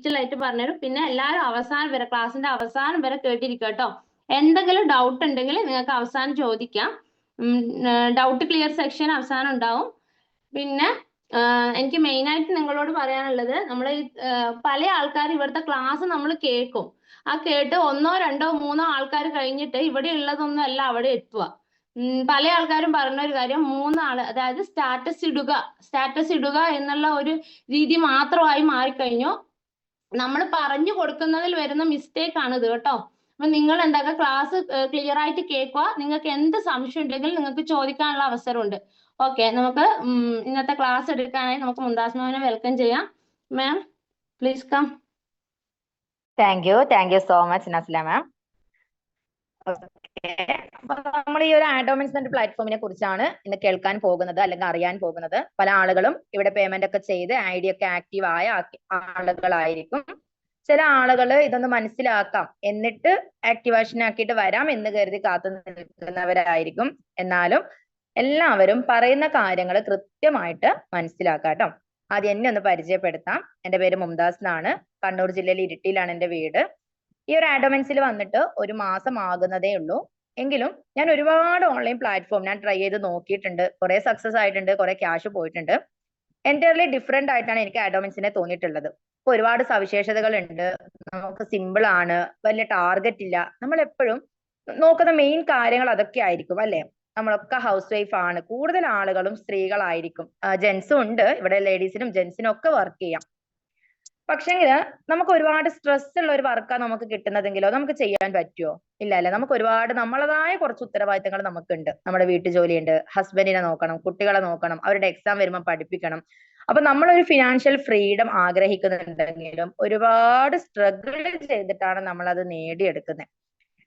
Detail ആയിട്ട് പറഞ്ഞുതരും. പിന്നെ എല്ലാവരും അവസാനം വരെ ക്ലാസ്സിന്റെ അവസാനം വരെ കേട്ടിരിക്കുക കേട്ടോ. എന്തെങ്കിലും ഡൗട്ട് ഉണ്ടെങ്കിൽ നിങ്ങൾക്ക് അവസാനം ചോദിക്കാം. ഡൗട്ട് ക്ലിയർ സെക്ഷൻ അവസാനം ഉണ്ടാവും. പിന്നെ എനിക്ക് മെയിൻ ആയിട്ട് നിങ്ങളോട് പറയാനുള്ളത് നമ്മൾ പല ആൾക്കാർ ഇവിടുത്തെ ക്ലാസ് നമ്മൾ കേൾക്കും. ആ കേട്ട് ഒന്നോ രണ്ടോ മൂന്നോ ആൾക്കാർ കഴിഞ്ഞിട്ട് ഇവിടെ ഉള്ളതൊന്നും അല്ല അവിടെ എത്തുക. പല ആൾക്കാരും പറഞ്ഞ ഒരു കാര്യം മൂന്നാൾ അതായത് സ്റ്റാറ്റസ് ഇടുക സ്റ്റാറ്റസ് ഇടുക എന്നുള്ള ഒരു രീതി മാത്രമായി മാറിക്കഴിഞ്ഞു. നമ്മൾ പറഞ്ഞു കൊടുക്കുന്നതിൽ വരുന്ന മിസ്റ്റേക്ക് ആണ് ഇത് കേട്ടോ. അപ്പൊ നിങ്ങൾ എന്താക്കുക ക്ലാസ് ക്ലിയർ ആയിട്ട് കേൾക്കുക. നിങ്ങൾക്ക് എന്ത് സംശയം ഉണ്ടെങ്കിൽ നിങ്ങൾക്ക് ചോദിക്കാനുള്ള അവസരമുണ്ട്. ഓക്കെ നമുക്ക് ഇന്നത്തെ ക്ലാസ് എടുക്കാനായി നമുക്ക് മുന്താസ് മാമിനെ വെൽക്കം ചെയ്യാം. Ma'am please come thank you thank you so much Nasla ma'am അപ്പൊ നമ്മൾ ഈ ഒരു ആഡോമിൻസ് എന്ന പ്ലാറ്റ്ഫോമിനെ കുറിച്ചാണ് ഇന്ന് കേൾക്കാൻ പോകുന്നത് അല്ലെങ്കിൽ അറിയാൻ പോകുന്നത്. പല ആളുകളും ഇവിടെ പേയ്മെന്റ് ഒക്കെ ചെയ്ത് ഐ ഡി ഒക്കെ ആക്റ്റീവ് ആയ ആളുകളായിരിക്കും. ചില ആളുകൾ ഇതൊന്ന് മനസ്സിലാക്കാം. എന്നിട്ട് ആക്ടിവേഷൻ ആക്കിയിട്ട് വരാം എന്ന് കരുതി കാത്തു നിൽക്കുന്നവരായിരിക്കും. എന്നാലും എല്ലാവരും പറയുന്ന കാര്യങ്ങൾ കൃത്യമായിട്ട് മനസ്സിലാക്കാട്ടോ ആദ്യം എന്നെ ഒന്ന് പരിചയപ്പെടുത്താം. എന്റെ പേര് മുംതാസ് എന്നാണ്. കണ്ണൂർ ജില്ലയിൽ ഇരിട്ടിയിലാണ് എന്റെ വീട്. ഈ ഒരു ആഡോമൻസിൽ വന്നിട്ട് ഒരു മാസം ആകുന്നതേ ഉള്ളൂ. എങ്കിലും ഞാൻ ഒരുപാട് ഓൺലൈൻ പ്ലാറ്റ്ഫോം ഞാൻ ട്രൈ ചെയ്ത് നോക്കിയിട്ടുണ്ട്. കുറെ സക്സസ് ആയിട്ടുണ്ട് കുറെ ക്യാഷ് പോയിട്ടുണ്ട്. എന്റയർലി ഡിഫറെന്റ് ആയിട്ടാണ് എനിക്ക് ആഡോമൻസിനെ തോന്നിയിട്ടുള്ളത്. ഇപ്പൊ ഒരുപാട് സവിശേഷതകൾ ഉണ്ട്. നമുക്ക് സിമ്പിൾ ആണ്. വലിയ ടാർഗറ്റ് ഇല്ല. നമ്മൾ എപ്പോഴും നോക്കുന്ന മെയിൻ കാര്യങ്ങൾ അതൊക്കെ ആയിരിക്കും അല്ലെ? നമ്മളൊക്കെ ഹൗസ് വൈഫ് ആണ്. കൂടുതൽ ആളുകളും സ്ത്രീകളായിരിക്കും. ജെൻസും ഉണ്ട്. ഇവിടെ ലേഡീസിനും ജെൻസിനും ഒക്കെ വർക്ക് ചെയ്യാം. പക്ഷെങ്കിൽ നമുക്ക് ഒരുപാട് സ്ട്രെസ് ഉള്ള ഒരു വർക്കാണ് നമുക്ക് കിട്ടുന്നതെങ്കിലോ നമുക്ക് ചെയ്യാൻ പറ്റുമോ ഇല്ല അല്ലെ? നമുക്ക് ഒരുപാട് നമ്മളതായ കുറച്ച് ഉത്തരവാദിത്തങ്ങൾ നമുക്കുണ്ട്. നമ്മുടെ വീട്ടു ജോലിയുണ്ട്. ഹസ്ബൻഡിനെ നോക്കണം കുട്ടികളെ നോക്കണം അവരുടെ എക്സാം വരുമ്പോൾ പഠിപ്പിക്കണം. അപ്പൊ നമ്മളൊരു ഫിനാൻഷ്യൽ ഫ്രീഡം ആഗ്രഹിക്കുന്നുണ്ടെങ്കിലും ഒരുപാട് സ്ട്രഗിൾ ചെയ്തിട്ടാണ് നമ്മൾ അത് നേടിയെടുക്കുന്നത്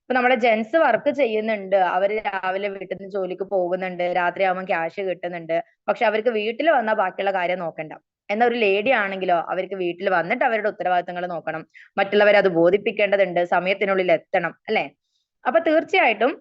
ഇപ്പൊ നമ്മുടെ ജെൻസ് വർക്ക് ചെയ്യുന്നുണ്ട്. അവർ രാവിലെ വീട്ടിൽ നിന്ന് ജോലിക്ക് പോകുന്നുണ്ട്. രാത്രി ആവുമ്പോൾ ക്യാഷ് കിട്ടുന്നുണ്ട്. പക്ഷെ അവർക്ക് വീട്ടിൽ വന്നാൽ ബാക്കിയുള്ള കാര്യം നോക്കണ്ട. എന്നാൽ ഒരു ലേഡി ആണെങ്കിലോ അവർക്ക് വീട്ടിൽ വന്നിട്ട് അവരുടെ ഉത്തരവാദിത്തങ്ങൾ നോക്കണം. മറ്റുള്ളവരെ അത് ബോധിപ്പിക്കേണ്ടതുണ്ട്. സമയത്തിനുള്ളിൽ എത്തണം. അല്ലെ? അപ്പൊ തീർച്ചയായിട്ടും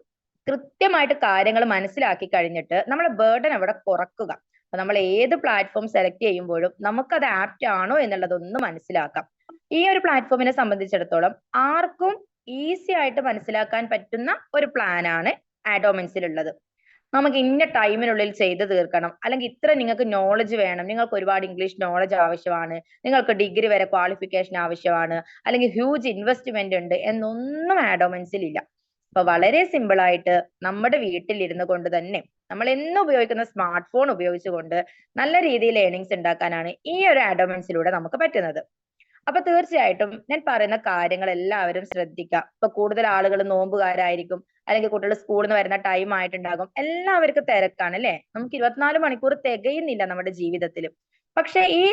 കൃത്യമായിട്ട് കാര്യങ്ങൾ മനസ്സിലാക്കി കഴിഞ്ഞിട്ട് നമ്മളെ ബേർഡൻ അവിടെ കുറക്കുക. അപ്പൊ നമ്മൾ ഏത് പ്ലാറ്റ്ഫോം സെലക്ട് ചെയ്യുമ്പോഴും നമുക്കത് ആപ്റ്റ് ആണോ എന്നുള്ളതൊന്ന് മനസ്സിലാക്കാം. ഈ ഒരു പ്ലാറ്റ്ഫോമിനെ സംബന്ധിച്ചിടത്തോളം ആർക്കും ഈസി ആയിട്ട് മനസ്സിലാക്കാൻ പറ്റുന്ന ഒരു പ്ലാനാണ് ആണ് ആഡോമെൻസിലുള്ളത് നമുക്ക് ഇന്ന ടൈമിനുള്ളിൽ ചെയ്ത് തീർക്കണം. അല്ലെങ്കിൽ ഇത്ര നിങ്ങൾക്ക് നോളജ് വേണം. നിങ്ങൾക്ക് ഒരുപാട് ഇംഗ്ലീഷ് നോളജ് ആവശ്യമാണ്. നിങ്ങൾക്ക് ഡിഗ്രി വരെ ക്വാളിഫിക്കേഷൻ ആവശ്യമാണ്. അല്ലെങ്കിൽ ഹ്യൂജ് ഇൻവെസ്റ്റ്മെന്റ് ഉണ്ട് എന്നൊന്നും ആഡോമൻസിൽ ഇല്ല. അപ്പൊ വളരെ സിമ്പിൾ ആയിട്ട് നമ്മുടെ വീട്ടിലിരുന്ന് കൊണ്ട് തന്നെ നമ്മൾ എന്നും ഉപയോഗിക്കുന്ന സ്മാർട്ട് ഫോൺ ഉപയോഗിച്ചുകൊണ്ട് നല്ല രീതിയിൽ ഏണിങ്സ് ഉണ്ടാക്കാനാണ് ഈ ഒരു ആഡോമൻസിലൂടെ നമുക്ക് പറ്റുന്നത്. അപ്പൊ തീർച്ചയായിട്ടും ഞാൻ പറയുന്ന കാര്യങ്ങൾ എല്ലാവരും ശ്രദ്ധിക്കുക ഇപ്പൊ കൂടുതൽ ആളുകൾ നോമ്പുകാരായിരിക്കും അല്ലെങ്കിൽ കുട്ടികൾ സ്കൂളിൽ നിന്ന് വരുന്ന ടൈം ആയിട്ടുണ്ടാകും. എല്ലാവർക്കും തിരക്കാണ് അല്ലെ? നമുക്ക് ഇരുപത്തിനാല് മണിക്കൂർ തികയുന്നില്ല നമ്മുടെ ജീവിതത്തിൽ പക്ഷെ ഈ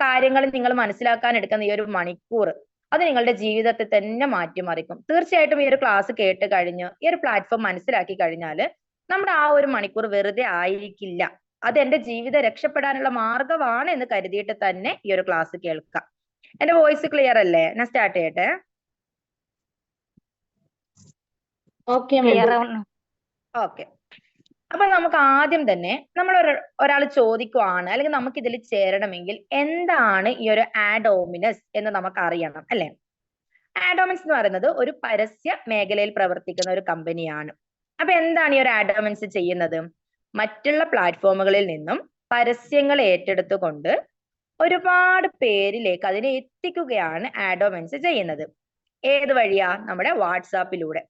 കാര്യങ്ങൾ നിങ്ങൾ മനസ്സിലാക്കാൻ എടുക്കുന്ന ഈ ഒരു മണിക്കൂർ അത് നിങ്ങളുടെ ജീവിതത്തെ തന്നെ മാറ്റിമറിക്കും. തീർച്ചയായിട്ടും ഈ ഒരു ക്ലാസ് കേട്ട് കഴിഞ്ഞ് ഈ ഒരു പ്ലാറ്റ്ഫോം മനസ്സിലാക്കി കഴിഞ്ഞാൽ നമ്മുടെ ആ ഒരു മണിക്കൂർ വെറുതെ ആയിരിക്കില്ല. അത് എന്റെ ജീവിതം രക്ഷപ്പെടാനുള്ള മാർഗമാണ് എന്ന് കരുതിയിട്ട് തന്നെ ഈ ഒരു ക്ലാസ് കേൾക്കാം. എന്റെ വോയിസ് ക്ലിയർ അല്ലേ? ഞാൻ സ്റ്റാർട്ട് ചെയ്യട്ടെ. ഓക്കെ അപ്പൊ നമുക്ക് ആദ്യം തന്നെ നമ്മൾ ഒരാൾ ചോദിക്കുവാണ് അല്ലെങ്കിൽ നമുക്ക് ഇതിൽ ചേരണമെങ്കിൽ എന്താണ് ഈ ഒരു ആഡോമിനസ് എന്ന് നമുക്ക് അറിയണം അല്ലെ ആഡോമിൻസ് എന്ന് പറയുന്നത് ഒരു പരസ്യ മേഖലയിൽ പ്രവർത്തിക്കുന്ന ഒരു കമ്പനിയാണ്. അപ്പൊ എന്താണ് ഈ ഒരു ആഡോമിൻസ് ചെയ്യുന്നത്? മറ്റുള്ള പ്ലാറ്റ്ഫോമുകളിൽ നിന്നും പരസ്യങ്ങൾ ഏറ്റെടുത്തുകൊണ്ട് ഒരുപാട് പേരിലേക്ക് അതിനെ എത്തിക്കുകയാണ് ആഡോമെൻസ് ചെയ്യുന്നത്. ഏത് വഴിയാ? നമ്മുടെ വാട്സാപ്പിലൂടെ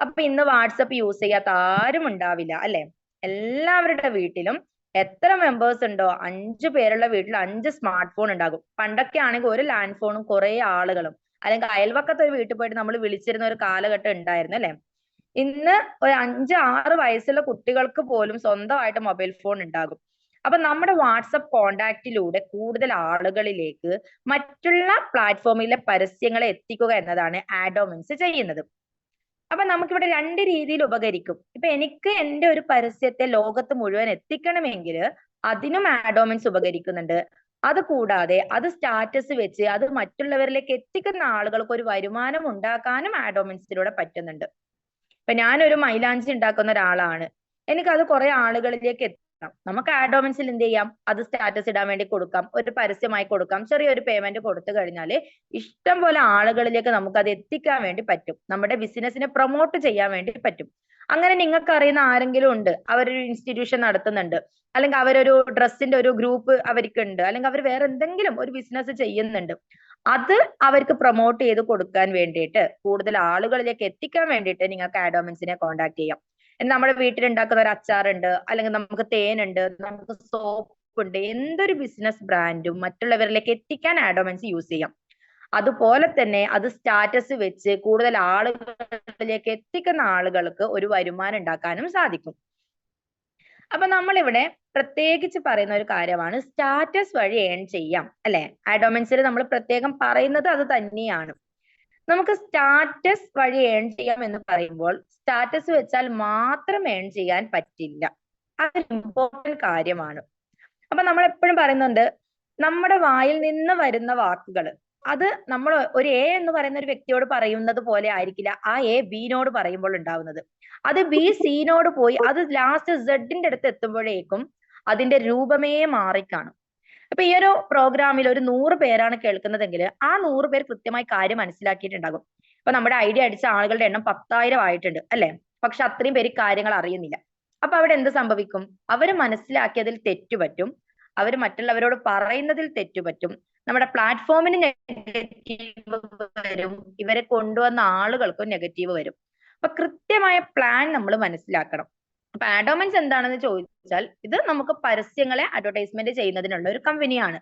അപ്പൊ ഇന്ന് വാട്സപ്പ് യൂസ് ചെയ്യാത്ത ആരും ഉണ്ടാവില്ല അല്ലെ? എല്ലാവരുടെ വീട്ടിലും എത്ര മെമ്പേഴ്സ് ഉണ്ടോ? അഞ്ചു പേരുള്ള വീട്ടിൽ അഞ്ച് സ്മാർട്ട് ഫോൺ ഉണ്ടാകും. പണ്ടൊക്കെ ആണെങ്കിൽ ഒരു ലാൻഡ് ഫോണും കുറെ ആളുകളും അല്ലെങ്കിൽ അയൽവക്കത്തെ ഒരു വീട്ടിൽ പോയിട്ട് നമ്മൾ വിളിച്ചിരുന്ന ഒരു കാലഘട്ടം ഉണ്ടായിരുന്നു അല്ലെ? ഇന്ന് ഒരു അഞ്ച് ആറ് വയസ്സുള്ള കുട്ടികൾക്ക് പോലും സ്വന്തമായിട്ട് മൊബൈൽ ഫോൺ ഉണ്ടാകും. അപ്പൊ നമ്മുടെ വാട്സപ്പ് കോണ്ടാക്റ്റിലൂടെ കൂടുതൽ ആളുകളിലേക്ക് മറ്റുള്ള പ്ലാറ്റ്ഫോമിലെ പരസ്യങ്ങളെ എത്തിക്കുക എന്നതാണ് ആഡോമിൻസ് ചെയ്യുന്നത്. അപ്പൊ നമുക്കിവിടെ രണ്ട് രീതിയിൽ ഉപകരിക്കും. ഇപ്പൊ എനിക്ക് എന്റെ ഒരു പരസ്യത്തെ ലോകത്ത് മുഴുവൻ എത്തിക്കണമെങ്കിൽ അതിനും ആഡോമിൻസ് ഉപകരിക്കുന്നുണ്ട്. അത് കൂടാതെ അത് സ്റ്റാറ്റസ് വെച്ച് അത് മറ്റുള്ളവരിലേക്ക് എത്തിക്കുന്ന ആളുകൾക്ക് ഒരു വരുമാനം ഉണ്ടാക്കാനും ആഡോമിൻസിലൂടെ പറ്റുന്നുണ്ട്. ഇപ്പൊ ഞാനൊരു മൈലാഞ്ചി ഉണ്ടാക്കുന്ന ഒരാളാണ്. എനിക്കത് കുറെ ആളുകളിലേക്ക് നമുക്ക് ആഡ് ആഡോമൻസിൽ എന്ത് ചെയ്യാം അത് സ്റ്റാറ്റസ് ഇടാൻ വേണ്ടി കൊടുക്കാം. ഒരു പരസ്യമായി കൊടുക്കാം. ചെറിയൊരു പേയ്മെന്റ് കൊടുത്തു കഴിഞ്ഞാൽ ഇഷ്ടം പോലെ ആളുകളിലേക്ക് നമുക്ക് അത് എത്തിക്കാൻ വേണ്ടി പറ്റും. നമ്മുടെ ബിസിനസിനെ പ്രൊമോട്ട് ചെയ്യാൻ വേണ്ടി പറ്റും. അങ്ങനെ നിങ്ങൾക്ക് അറിയുന്ന ആരെങ്കിലും ഉണ്ട്? അവരൊരു ഇൻസ്റ്റിറ്റ്യൂഷൻ നടത്തുന്നുണ്ട്. അല്ലെങ്കിൽ അവരൊരു ഡ്രസ്സിന്റെ ഒരു ഗ്രൂപ്പ് അവർക്കുണ്ട്. അല്ലെങ്കിൽ അവർ വേറെ എന്തെങ്കിലും ഒരു ബിസിനസ് ചെയ്യുന്നുണ്ട്. അത് അവർക്ക് പ്രൊമോട്ട് ചെയ്ത് കൊടുക്കാൻ വേണ്ടിയിട്ട് കൂടുതൽ ആളുകളിലേക്ക് എത്തിക്കാൻ വേണ്ടിയിട്ട് നിങ്ങൾക്ക് ആഡോമൻസിനെ കോൺടാക്ട് ചെയ്യാം. നമ്മുടെ വീട്ടിൽ ഉണ്ടാക്കുന്ന ഒരു അച്ചാറുണ്ട് അല്ലെങ്കിൽ നമുക്ക് തേനുണ്ട് നമുക്ക് സോപ്പ് ഉണ്ട് എന്തൊരു ബിസിനസ് ബ്രാൻഡും മറ്റുള്ളവരിലേക്ക് എത്തിക്കാൻ ആഡോമൻസ് യൂസ് ചെയ്യാം. അതുപോലെ തന്നെ അത് സ്റ്റാറ്റസ് വെച്ച് കൂടുതൽ ആളുകളിലേക്ക് എത്തിക്കുന്ന ആളുകൾക്ക് ഒരു വരുമാനം ഉണ്ടാക്കാനും സാധിക്കും. അപ്പൊ നമ്മളിവിടെ പ്രത്യേകിച്ച് പറയുന്ന ഒരു കാര്യമാണ് സ്റ്റാറ്റസ് വഴി ഏൺ ചെയ്യാം അല്ലെ? ആഡോമൻസിൽ നമ്മൾ പ്രത്യേകം പറയുന്നത് അത് തന്നെയാണ്. നമുക്ക് സ്റ്റാറ്റസ് വഴി ഏൺ ചെയ്യാം എന്ന് പറയുമ്പോൾ സ്റ്റാറ്റസ് വെച്ചാൽ മാത്രം ഏൺ ചെയ്യാൻ പറ്റില്ല. അതൊരു ഇമ്പോർട്ടന്റ് കാര്യമാണ്. അപ്പൊ നമ്മൾ എപ്പോഴും പറയുന്നുണ്ട് നമ്മുടെ വായിൽ നിന്ന് വരുന്ന വാക്കുകൾ അത് നമ്മൾ ഒരു എ എന്ന് പറയുന്ന ഒരു വ്യക്തിയോട് പറയുന്നത് പോലെ ആയിരിക്കില്ല. ആ എ ബിനോട് പറയുമ്പോൾ ഉണ്ടാവുന്നത്. അത് ബി സിനോട് പോയി അത് ലാസ്റ്റ് സെഡിന്റെ അടുത്ത് എത്തുമ്പോഴേക്കും അതിന്റെ രൂപമേ മാറിക്കാണും. അപ്പൊ ഈ ഒരു പ്രോഗ്രാമിൽ ഒരു നൂറ് പേരാണ് കേൾക്കുന്നതെങ്കിൽ ആ നൂറ് പേർ കൃത്യമായി കാര്യം മനസ്സിലാക്കിയിട്ടുണ്ടാകും. ഇപ്പൊ നമ്മുടെ ഐഡിയ അടിച്ച ആളുകളുടെ എണ്ണം പത്തായിരം ആയിട്ടുണ്ട് അല്ലെ? പക്ഷെ അത്രയും പേര് കാര്യങ്ങൾ അറിയുന്നില്ല. അപ്പൊ അവിടെ എന്ത് സംഭവിക്കും? അവർ മനസ്സിലാക്കിയതിൽ തെറ്റുപറ്റും അവർ മറ്റുള്ളവരോട് പറയുന്നതിൽ തെറ്റുപറ്റും നമ്മുടെ പ്ലാറ്റ്ഫോമിന് നെഗറ്റീവ് വരും. ഇവരെ കൊണ്ടുവന്ന ആളുകൾക്കും നെഗറ്റീവ് വരും. അപ്പൊ കൃത്യമായ പ്ലാൻ നമ്മൾ മനസ്സിലാക്കണം. അപ്പൊ ആഡോമൻസ് എന്താണെന്ന് ചോദിച്ചാൽ ഇത് നമുക്ക് പരസ്യങ്ങളെ അഡ്വർടൈസ്മെന്റ് ചെയ്യുന്നതിനുള്ള ഒരു കമ്പനിയാണ്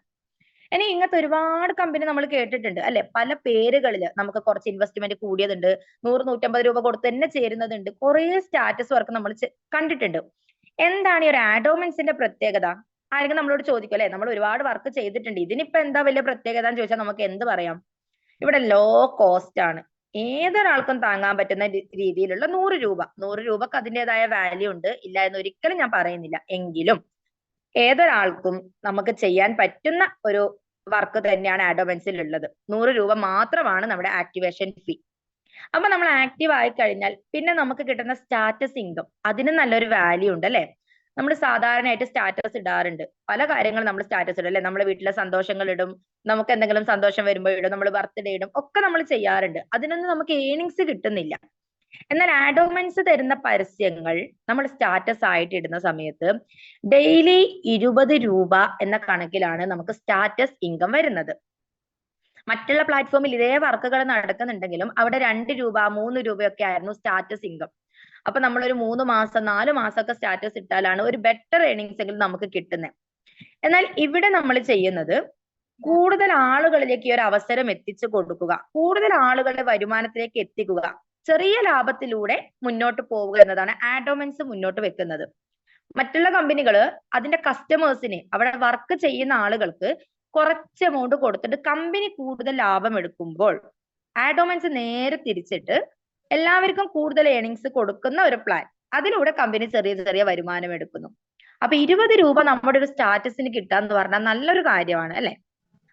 ഇനി ഇങ്ങനത്തെ ഒരുപാട് കമ്പനി നമ്മൾ കേട്ടിട്ടുണ്ട്. അല്ലെ? പല പേരുകളിൽ നമുക്ക് കുറച്ച് ഇൻവെസ്റ്റ്മെന്റ് കൂടിയതുണ്ട്. നൂറ് നൂറ്റമ്പത് രൂപ കൊടുത്ത് തന്നെ ചേരുന്നതുണ്ട്. കുറെ സ്റ്റാറ്റസ് വർക്ക് നമ്മൾ കണ്ടിട്ടുണ്ട്. എന്താണ് ഈ ഒരു ആഡോമൻസിന്റെ പ്രത്യേകത? ആരെങ്കിലും നമ്മളോട് ചോദിക്കും അല്ലെ? നമ്മൾ ഒരുപാട് വർക്ക് ചെയ്തിട്ടുണ്ട്. ഇതിനിപ്പോ എന്താ വലിയ പ്രത്യേകത എന്ന് ചോദിച്ചാൽ നമുക്ക് എന്ത് പറയാം? ഇവിടെ ലോ കോസ്റ്റ് ആണ്. ഏതൊരാൾക്കും താങ്ങാൻ പറ്റുന്ന രീതിയിലുള്ള നൂറ് രൂപ. നൂറ് രൂപക്ക് അതിന്റെതായ വാല്യൂ ഉണ്ട്. ഇല്ല എന്ന് ഒരിക്കലും ഞാൻ പറയുന്നില്ല. എങ്കിലും ഏതൊരാൾക്കും നമുക്ക് ചെയ്യാൻ പറ്റുന്ന ഒരു വർക്ക് തന്നെയാണ് ആഡോബൻസിൽ ഉള്ളത്. നൂറ് രൂപ മാത്രമാണ് നമ്മുടെ ആക്ടിവേഷൻ ഫീ അപ്പൊ നമ്മൾ ആക്റ്റീവ് ആയി കഴിഞ്ഞാൽ പിന്നെ നമുക്ക് കിട്ടുന്ന സ്റ്റാറ്റസ് ഇൻകം അതിന് നല്ലൊരു വാല്യൂ ഉണ്ട് അല്ലെ? നമ്മൾ സാധാരണയായിട്ട് സ്റ്റാറ്റസ് ഇടാറുണ്ട്. പല കാര്യങ്ങളും നമ്മൾ സ്റ്റാറ്റസ് ഇടും അല്ലെ? നമ്മുടെ വീട്ടിലെ സന്തോഷങ്ങൾ ഇടും നമുക്ക് എന്തെങ്കിലും സന്തോഷം വരുമ്പോൾ ഇടും നമ്മൾ ബർത്ത്ഡേ ഇടും ഒക്കെ നമ്മൾ ചെയ്യാറുണ്ട്. അതിനൊന്നും നമുക്ക് ഏണിങ്സ് കിട്ടുന്നില്ല. എന്നാൽ ആഡോമൻസ് തരുന്ന പരസ്യങ്ങൾ നമ്മൾ സ്റ്റാറ്റസ് ആയിട്ട് ഇടുന്ന സമയത്ത് ഡെയിലി ഇരുപത് രൂപ എന്ന കണക്കിലാണ് നമുക്ക് സ്റ്റാറ്റസ് ഇൻകം വരുന്നത്. മറ്റുള്ള പ്ലാറ്റ്ഫോമിൽ ഇതേ വർക്കുകൾ നടക്കുന്നുണ്ടെങ്കിലും അവിടെ രണ്ട് രൂപ മൂന്ന് രൂപയൊക്കെ ആയിരുന്നു സ്റ്റാറ്റസ് ഇൻകം അപ്പൊ നമ്മൾ ഒരു മൂന്ന് മാസം നാല് മാസമൊക്കെ സ്റ്റാറ്റസ് ഇട്ടാലാണ് ഒരു ബെറ്റർ ഏണിങ്സ് എങ്കിലും നമുക്ക് കിട്ടുന്നത് എന്നാൽ ഇവിടെ നമ്മൾ ചെയ്യുന്നത് കൂടുതൽ ആളുകളിലേക്ക് ഈ ഒരു അവസരം എത്തിച്ചു കൊടുക്കുക. കൂടുതൽ ആളുകളുടെ വരുമാനത്തിലേക്ക് എത്തിക്കുക. ചെറിയ ലാഭത്തിലൂടെ മുന്നോട്ട് പോവുക എന്നതാണ് ആഡോമൻസ് മുന്നോട്ട് വെക്കുന്നത്. മറ്റുള്ള കമ്പനികൾ അതിന്റെ കസ്റ്റമേഴ്സിന് അവിടെ വർക്ക് ചെയ്യുന്ന ആളുകൾക്ക് കുറച്ച് എമൗണ്ട് കൊടുത്തിട്ട് കമ്പനി കൂടുതൽ ലാഭം എടുക്കുമ്പോൾ ആഡോമൻസ് നേരെ തിരിച്ചിട്ട് എല്ലാവർക്കും കൂടുതൽ ഏണിങ്സ് കൊടുക്കുന്ന ഒരു പ്ലാൻ അതിലൂടെ കമ്പനി ചെറിയ ചെറിയ വരുമാനം എടുക്കുന്നു. അപ്പൊ ഇരുപത് രൂപ നമ്മുടെ ഒരു സ്റ്റാറ്റസിന് കിട്ടാന്ന് പറഞ്ഞാൽ നല്ലൊരു കാര്യമാണ് അല്ലെ?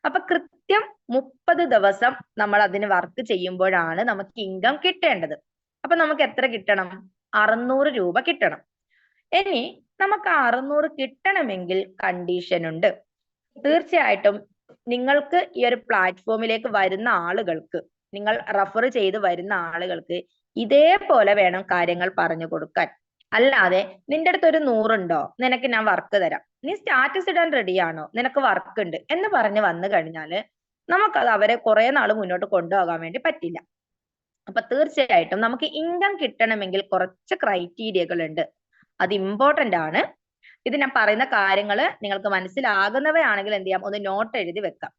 അപ്പൊ കൃത്യം മുപ്പത് ദിവസം നമ്മൾ അതിന് വർക്ക് ചെയ്യുമ്പോഴാണ് നമുക്ക് ഇൻകം കിട്ടേണ്ടത്. അപ്പൊ നമുക്ക് എത്ര കിട്ടണം? അറുന്നൂറ് രൂപ കിട്ടണം. ഇനി നമുക്ക് അറുന്നൂറ് കിട്ടണമെങ്കിൽ കണ്ടീഷൻ ഉണ്ട്. തീർച്ചയായിട്ടും നിങ്ങൾക്ക് ഈ ഒരു പ്ലാറ്റ്ഫോമിലേക്ക് വരുന്ന ആളുകൾക്ക് നിങ്ങൾ റഫർ ചെയ്ത് വരുന്ന ആളുകൾക്ക് ഇതേപോലെ വേണം കാര്യങ്ങൾ പറഞ്ഞു കൊടുക്കാൻ. അല്ലാതെ നിന്റെ അടുത്ത് ഒരു നൂറുണ്ടോ നിനക്ക് ഞാൻ വർക്ക് തരാം. നീ സ്റ്റാറ്റസ് ഇടാൻ റെഡിയാണോ നിനക്ക് വർക്ക് ഉണ്ട് എന്ന് പറഞ്ഞ് വന്നു കഴിഞ്ഞാൽ നമുക്കത് അവരെ കുറെ നാൾ മുന്നോട്ട് കൊണ്ടുപോകാൻ വേണ്ടി പറ്റില്ല. അപ്പൊ തീർച്ചയായിട്ടും നമുക്ക് ഇൻകം കിട്ടണമെങ്കിൽ കുറച്ച് ക്രൈറ്റീരിയകൾ ഉണ്ട്. അത് ഇമ്പോർട്ടന്റ് ആണ്. ഇത് ഞാൻ പറയുന്ന കാര്യങ്ങൾ നിങ്ങൾക്ക് മനസ്സിലാകുന്നവയാണെങ്കിൽ എന്ത് ചെയ്യാം? ഒന്ന് നോട്ട് എഴുതി വെക്കാം.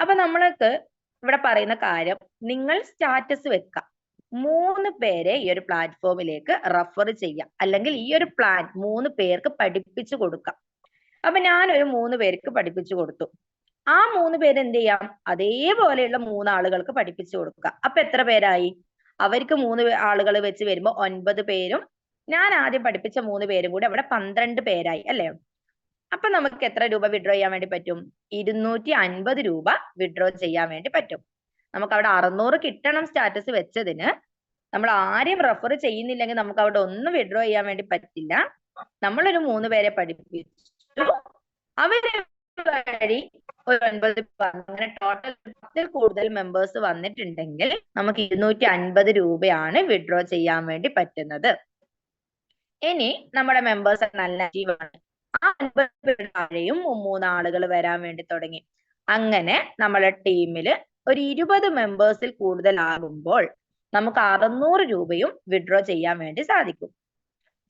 അപ്പൊ നമ്മൾക്ക് ഇവിടെ പറയുന്ന കാര്യം നിങ്ങൾ സ്റ്റാറ്റസ് വെക്കുക മൂന്ന് പേരെ ഈ ഒരു പ്ലാറ്റ്ഫോമിലേക്ക് റെഫർ ചെയ്യാം. അല്ലെങ്കിൽ ഈ ഒരു പ്ലാൻ മൂന്ന് പേർക്ക് പഠിപ്പിച്ചു കൊടുക്കാം. അപ്പൊ ഞാൻ ഒരു മൂന്ന് പേർക്ക് പഠിപ്പിച്ചു കൊടുത്തു. ആ മൂന്ന് പേര് എന്ത് ചെയ്യാം? അതേപോലെയുള്ള മൂന്ന് ആളുകൾക്ക് പഠിപ്പിച്ചു കൊടുക്കുക അപ്പൊ എത്ര പേരായി? അവർക്ക് മൂന്ന് ആളുകൾ വെച്ച് വരുമ്പോൾ ഒൻപത് പേരും ഞാൻ ആദ്യം പഠിപ്പിച്ച മൂന്ന് പേരും കൂടി അവിടെ പന്ത്രണ്ട് പേരായി അല്ലേ? അപ്പൊ നമുക്ക് എത്ര രൂപ വിഡ്രോ ചെയ്യാൻ വേണ്ടി പറ്റും? ഇരുന്നൂറ്റി അൻപത് രൂപ വിഡ്രോ ചെയ്യാൻ വേണ്ടി പറ്റും. നമുക്ക് അവിടെ അറുന്നൂറ് കിട്ടണം സ്റ്റാറ്റസ് വെച്ചതിന്. നമ്മൾ ആരെയും റെഫർ ചെയ്യുന്നില്ലെങ്കിൽ നമുക്ക് അവിടെ ഒന്നും വിഡ്രോ ചെയ്യാൻ വേണ്ടി പറ്റില്ല. നമ്മളൊരു മൂന്ന് പേരെ പഠിപ്പിച്ചു. അവർ വഴി ഒരു ഒൻപത് അങ്ങനെ ടോട്ടൽ പത്തിൽ കൂടുതൽ മെമ്പേഴ്സ് വന്നിട്ടുണ്ടെങ്കിൽ നമുക്ക് ഇരുന്നൂറ്റി അൻപത് രൂപയാണ് വിഡ്രോ ചെയ്യാൻ വേണ്ടി പറ്റുന്നത്. ഇനി നമ്മുടെ മെമ്പേഴ്സ് നല്ല ആക്റ്റീവ് ആണ്. ആ അൻപത് താഴെയും മൂന്ന് ആളുകൾ വരാൻ വേണ്ടി തുടങ്ങി. അങ്ങനെ നമ്മളെ ടീമിൽ ഒരു ഇരുപത് മെമ്പേഴ്സിൽ കൂടുതൽ ആകുമ്പോൾ നമുക്ക് അറുന്നൂറ് രൂപയും വിഡ്രോ ചെയ്യാൻ വേണ്ടി സാധിക്കും.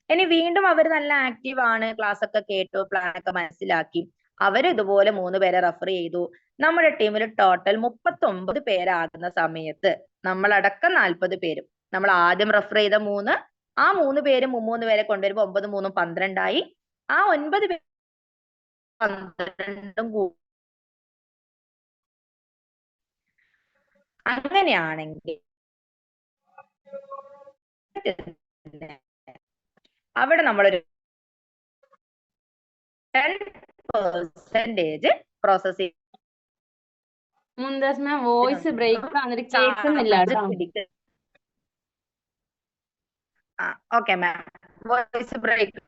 ഇനി വീണ്ടും അവർ നല്ല ആക്റ്റീവ് ആണ്. ക്ലാസ് ഒക്കെ കേട്ടു പ്ലാൻ ഒക്കെ മനസ്സിലാക്കി. അവർ ഇതുപോലെ മൂന്ന് പേരെ റെഫർ ചെയ്തു. നമ്മുടെ ടീമിൽ ടോട്ടൽ മുപ്പത്തി ഒമ്പത് പേരാകുന്ന സമയത്ത് നമ്മളടക്കം നാൽപ്പത് പേരും. നമ്മൾ ആദ്യം റെഫർ ചെയ്ത മൂന്ന് ആ മൂന്ന് പേരും മൂന്ന് പേരെ കൊണ്ടുവരുമ്പോൾ ഒമ്പത് മൂന്നും പന്ത്രണ്ടായി. ആ ഒൻപത് പേര് പന്ത്രണ്ടും കൂ- അങ്ങനെയാണെങ്കിൽ അവിടെ നമ്മളൊരു percentage process Mumtaz ma'am voice break കേൾക്കുന്നില്ല കേട്ടോ. ഓക്കെ മാം വോയിസ് ബ്രേക്ക്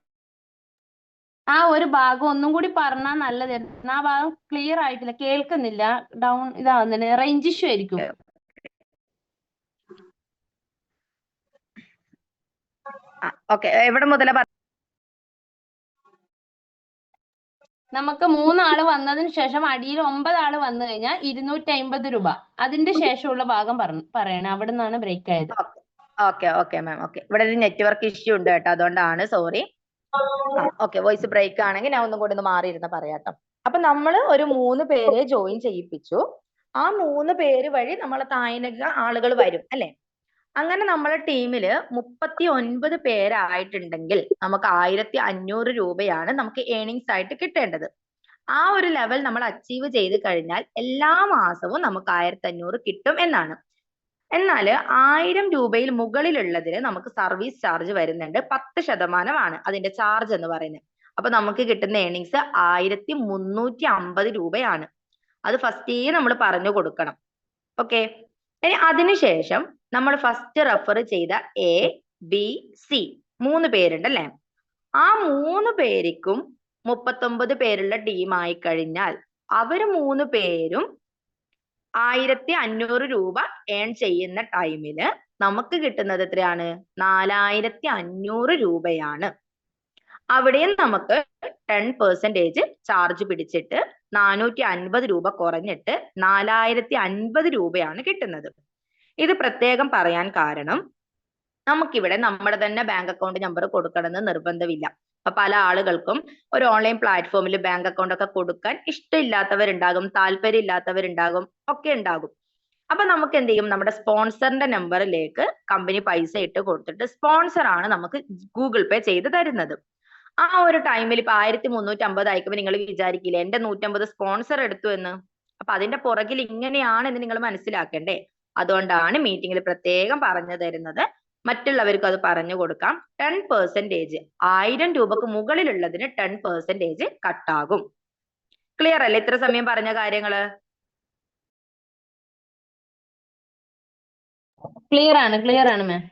ആ ഒരു ഭാഗം ഒന്നും കൂടി പറഞ്ഞാൽ നല്ലതായിരുന്നു ആ ഭാഗം ക്ലിയർ ആയിട്ടില്ല. കേൾക്കുന്നില്ല. ഡൗൺ ഇതാവുന്നില്ല റേഞ്ച് ഇഷ്യൂ ആയിരിക്കും. ഓക്കെ എവിടെ മുതലാ നമുക്ക് മൂന്നാൾ വന്നതിന് ശേഷം അടിയിൽ ഒമ്പത് ആൾ വന്നു കഴിഞ്ഞാൽ ഇരുന്നൂറ്റി അമ്പത് രൂപ. അതിന്റെ ശേഷമുള്ള ഭാഗം പറഞ്ഞ പറയണേ. അവിടെ നിന്നാണ് ബ്രേക്ക് ആയത് ഓക്കെ ഓക്കെ മാം ഓക്കെ ഇവിടെ ഒരു നെറ്റ്വർക്ക് ഇഷ്യൂ ഉണ്ട് കേട്ടോ. അതുകൊണ്ടാണ്. സോറി ഓക്കെ വോയിസ് ബ്രേക്ക് ആണെങ്കിൽ ഞാൻ ഒന്നും കൂടി ഒന്ന് മാറിയിരുന്ന് പറയാട്ടോ. അപ്പൊ നമ്മൾ ഒരു മൂന്ന് പേരെ ജോയിൻ ചെയ്യിപ്പിച്ചു. ആ മൂന്ന് പേര് വഴി നമ്മളെ തായനക ആളുകൾ വരും അല്ലെ? അങ്ങനെ നമ്മളെ ടീമിൽ മുപ്പത്തി ഒൻപത് പേരായിട്ടുണ്ടെങ്കിൽ നമുക്ക് ആയിരത്തി അഞ്ഞൂറ് രൂപയാണ് നമുക്ക് ഏണിങ്സ് ആയിട്ട് കിട്ടേണ്ടത്. ആ ഒരു ലെവൽ നമ്മൾ അച്ചീവ് ചെയ്ത് കഴിഞ്ഞാൽ എല്ലാ മാസവും നമുക്ക് ആയിരത്തി അഞ്ഞൂറ് കിട്ടും എന്നാണ്. എന്നാൽ ആയിരം രൂപയിൽ മുകളിലുള്ളതിന് നമുക്ക് സർവീസ് ചാർജ് വരുന്നുണ്ട് പത്ത് ശതമാനമാണ് അതിന്റെ ചാർജ് എന്ന് പറയുന്നത്. അപ്പൊ നമുക്ക് കിട്ടുന്ന ഏണിങ്സ് ആയിരത്തി മുന്നൂറ്റി അമ്പത് രൂപയാണ്. അത് ഫസ്റ്റേ നമ്മൾ പറഞ്ഞു കൊടുക്കണം. ഓക്കെ ഇനി അതിനുശേഷം നമ്മൾ ഫസ്റ്റ് റെഫർ ചെയ്ത എ ബി സി മൂന്ന് പേരുണ്ട് ആ മൂന്ന് പേർക്കും മുപ്പത്തൊമ്പത് പേരുള്ള ടീമായി കഴിഞ്ഞാൽ അവർ മൂന്ന് പേരും ആയിരത്തി അഞ്ഞൂറ് രൂപ ഏൺ ചെയ്യുന്ന ടൈമിൽ നമുക്ക് കിട്ടുന്നത് എത്രയാണ്? നാലായിരത്തി അഞ്ഞൂറ് രൂപയാണ്. അവിടെയും നമുക്ക് ടെൻ പെർസെന്റേജ് ചാർജ് പിടിച്ചിട്ട് നാനൂറ്റി അൻപത് രൂപ കുറഞ്ഞിട്ട് നാലായിരത്തി അൻപത് രൂപയാണ് കിട്ടുന്നത്. ഇത് പ്രത്യേകം പറയാൻ കാരണം നമുക്കിവിടെ നമ്മുടെ തന്നെ ബാങ്ക് അക്കൗണ്ട് നമ്പർ കൊടുക്കണമെന്ന് നിർബന്ധമില്ല. പല ആളുകൾക്കും ഒരു ഓൺലൈൻ പ്ലാറ്റ്ഫോമിൽ ബാങ്ക് അക്കൗണ്ട് ഒക്കെ കൊടുക്കാൻ ഇഷ്ടമില്ലാത്തവരുണ്ടാകും താല്പര്യമില്ലാത്തവരുണ്ടാകും ഒക്കെ ഉണ്ടാകും. അപ്പൊ നമുക്ക് എന്ത് ചെയ്യും? നമ്മുടെ സ്പോൺസറിന്റെ നമ്പറിലേക്ക് കമ്പനി പൈസ ഇട്ട് കൊടുത്തിട്ട് സ്പോൺസർ ആണ് നമുക്ക് ഗൂഗിൾ പേ ചെയ്ത് തരുന്നത്. ആ ഒരു ടൈമിൽ ഇപ്പൊ ആയിരത്തി മുന്നൂറ്റി അമ്പത് അയക്കുമ്പോൾ നിങ്ങൾ വിചാരിക്കില്ല എന്റെ നൂറ്റമ്പത് സ്പോൺസർ എടുത്തു എന്ന്? അപ്പൊ അതിന്റെ പുറകിൽ ഇങ്ങനെയാണ് എന്ന് നിങ്ങൾ മനസ്സിലാക്കണ്ടേ? അതുകൊണ്ടാണ് മീറ്റിംഗിൽ പ്രത്യേകം പറഞ്ഞു തരുന്നത് മറ്റുള്ളവർക്കും അത് പറഞ്ഞു കൊടുക്കാം. ടെൻ പെർസെന്റേജ് ആയിരം രൂപക്ക് മുകളിലുള്ളതിന് ടെൻ പെർസെന്റേജ് കട്ടാകും. ക്ലിയർ അല്ലേ? ഇത്ര സമയം പറഞ്ഞ കാര്യങ്ങൾ? ക്ലിയർ ആണ് ക്ലിയർ ആണ് മാം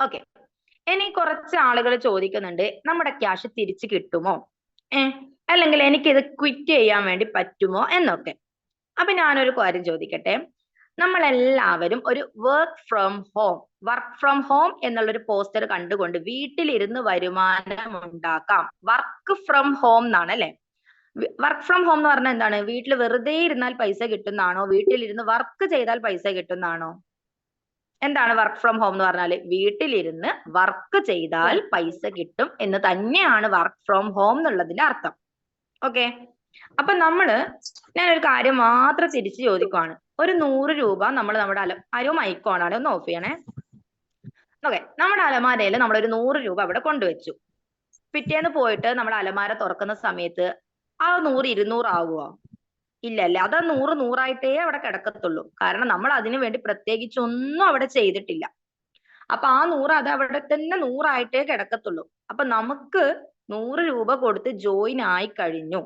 ഓക്കെ ഇനി കുറച്ച് ആളുകൾ ചോദിക്കുന്നുണ്ട് നമ്മുടെ ക്യാഷ് തിരിച്ചു കിട്ടുമോ? ഏ? അല്ലെങ്കിൽ എനിക്ക് ഇത് ക്വിറ്റ് ചെയ്യാൻ വേണ്ടി പറ്റുമോ എന്നൊക്കെ. അപ്പൊ ഞാനൊരു കാര്യം ചോദിക്കട്ടെ. നമ്മൾ എല്ലാവരും ഒരു work from home work from home എന്നുള്ളൊരു പോസ്റ്റർ കണ്ടുകൊണ്ട് വീട്ടിലിരുന്ന് വരുമാനം ഉണ്ടാക്കാം. വർക്ക് ഫ്രം ഹോം എന്നാണ് അല്ലെ വർക്ക് ഫ്രം ഹോം എന്ന് പറഞ്ഞാൽ എന്താണ്? വീട്ടിൽ വെറുതെ ഇരുന്നാൽ പൈസ കിട്ടുന്നതാണോ വീട്ടിലിരുന്ന് വർക്ക് ചെയ്താൽ പൈസ കിട്ടുന്നതാണോ എന്താണ് വർക്ക് ഫ്രം ഹോം എന്ന് പറഞ്ഞാൽ വീട്ടിലിരുന്ന് വർക്ക് ചെയ്താൽ പൈസ കിട്ടും എന്ന് തന്നെയാണ് വർക്ക് ഫ്രം ഹോം എന്നുള്ളതിന്റെ അർത്ഥം. ഓക്കെ അപ്പൊ നമ്മൾ ഞാനൊരു കാര്യം മാത്രം തിരിച്ചു ചോദിക്കുവാണ്. ഒരു നൂറ് രൂപ നമ്മൾ നമ്മുടെ അല അരോ മൈക്കോണാണ് ഒന്ന് ഓഫ് ചെയ്യണേ. ഓക്കെ നമ്മുടെ അലമാരയിൽ നമ്മൾ ഒരു നൂറ് രൂപ അവിടെ കൊണ്ടുവച്ചു. പിറ്റേന്ന് പോയിട്ട് നമ്മുടെ അലമാര തുറക്കുന്ന സമയത്ത് ആ നൂറ് ഇരുന്നൂറ് ആവുമോ ഇല്ല അല്ലെ അത് നൂറ് നൂറായിട്ടേ അവിടെ കിടക്കത്തുള്ളൂ. കാരണം നമ്മൾ അതിനു വേണ്ടി പ്രത്യേകിച്ച് ഒന്നും അവിടെ ചെയ്തിട്ടില്ല. അപ്പൊ ആ നൂറ് അത് അവിടെ തന്നെ നൂറായിട്ടേ കിടക്കത്തുള്ളൂ. അപ്പൊ നമുക്ക് നൂറ് രൂപ കൊടുത്ത് ജോയിൻ ആയി കഴിഞ്ഞു.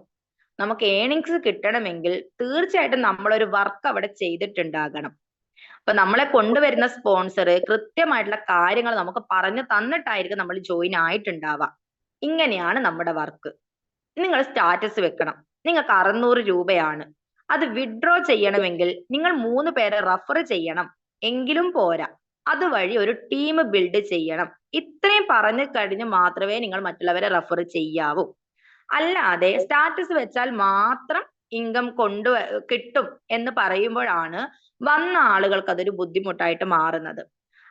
നമുക്ക് ഏണിങ്സ് കിട്ടണമെങ്കിൽ തീർച്ചയായിട്ടും നമ്മളൊരു വർക്ക് അവിടെ ചെയ്തിട്ടുണ്ടാകണം. അപ്പൊ നമ്മളെ കൊണ്ടുവരുന്ന സ്പോൺസർ കൃത്യമായിട്ടുള്ള കാര്യങ്ങൾ നമുക്ക് പറഞ്ഞു തന്നിട്ടായിരിക്കും നമ്മൾ ജോയിൻ ആയിട്ടുണ്ടാവുക. ഇങ്ങനെയാണ് നമ്മുടെ വർക്ക് നിങ്ങൾ സ്റ്റാറ്റസ് വെക്കണം. നിങ്ങൾക്ക് അറുന്നൂറ് രൂപയാണ്. അത് വിഡ്രോ ചെയ്യണമെങ്കിൽ നിങ്ങൾ മൂന്ന് പേരെ റഫർ ചെയ്യണം. എങ്കിലും പോരാ. അതുവഴി ഒരു ടീം ബിൽഡ് ചെയ്യണം. ഇത്രയും പറഞ്ഞു കഴിഞ്ഞ് മാത്രമേ നിങ്ങൾ മറ്റുള്ളവരെ റഫർ ചെയ്യാവൂ. അല്ലാതെ സ്റ്റാറ്റസ് വെച്ചാൽ മാത്രം ഇൻകം കൊണ്ടു കിട്ടും എന്ന് പറയുമ്പോഴാണ് വന്ന ആളുകൾക്ക് അതൊരു ബുദ്ധിമുട്ടായിട്ട് മാറുന്നത്.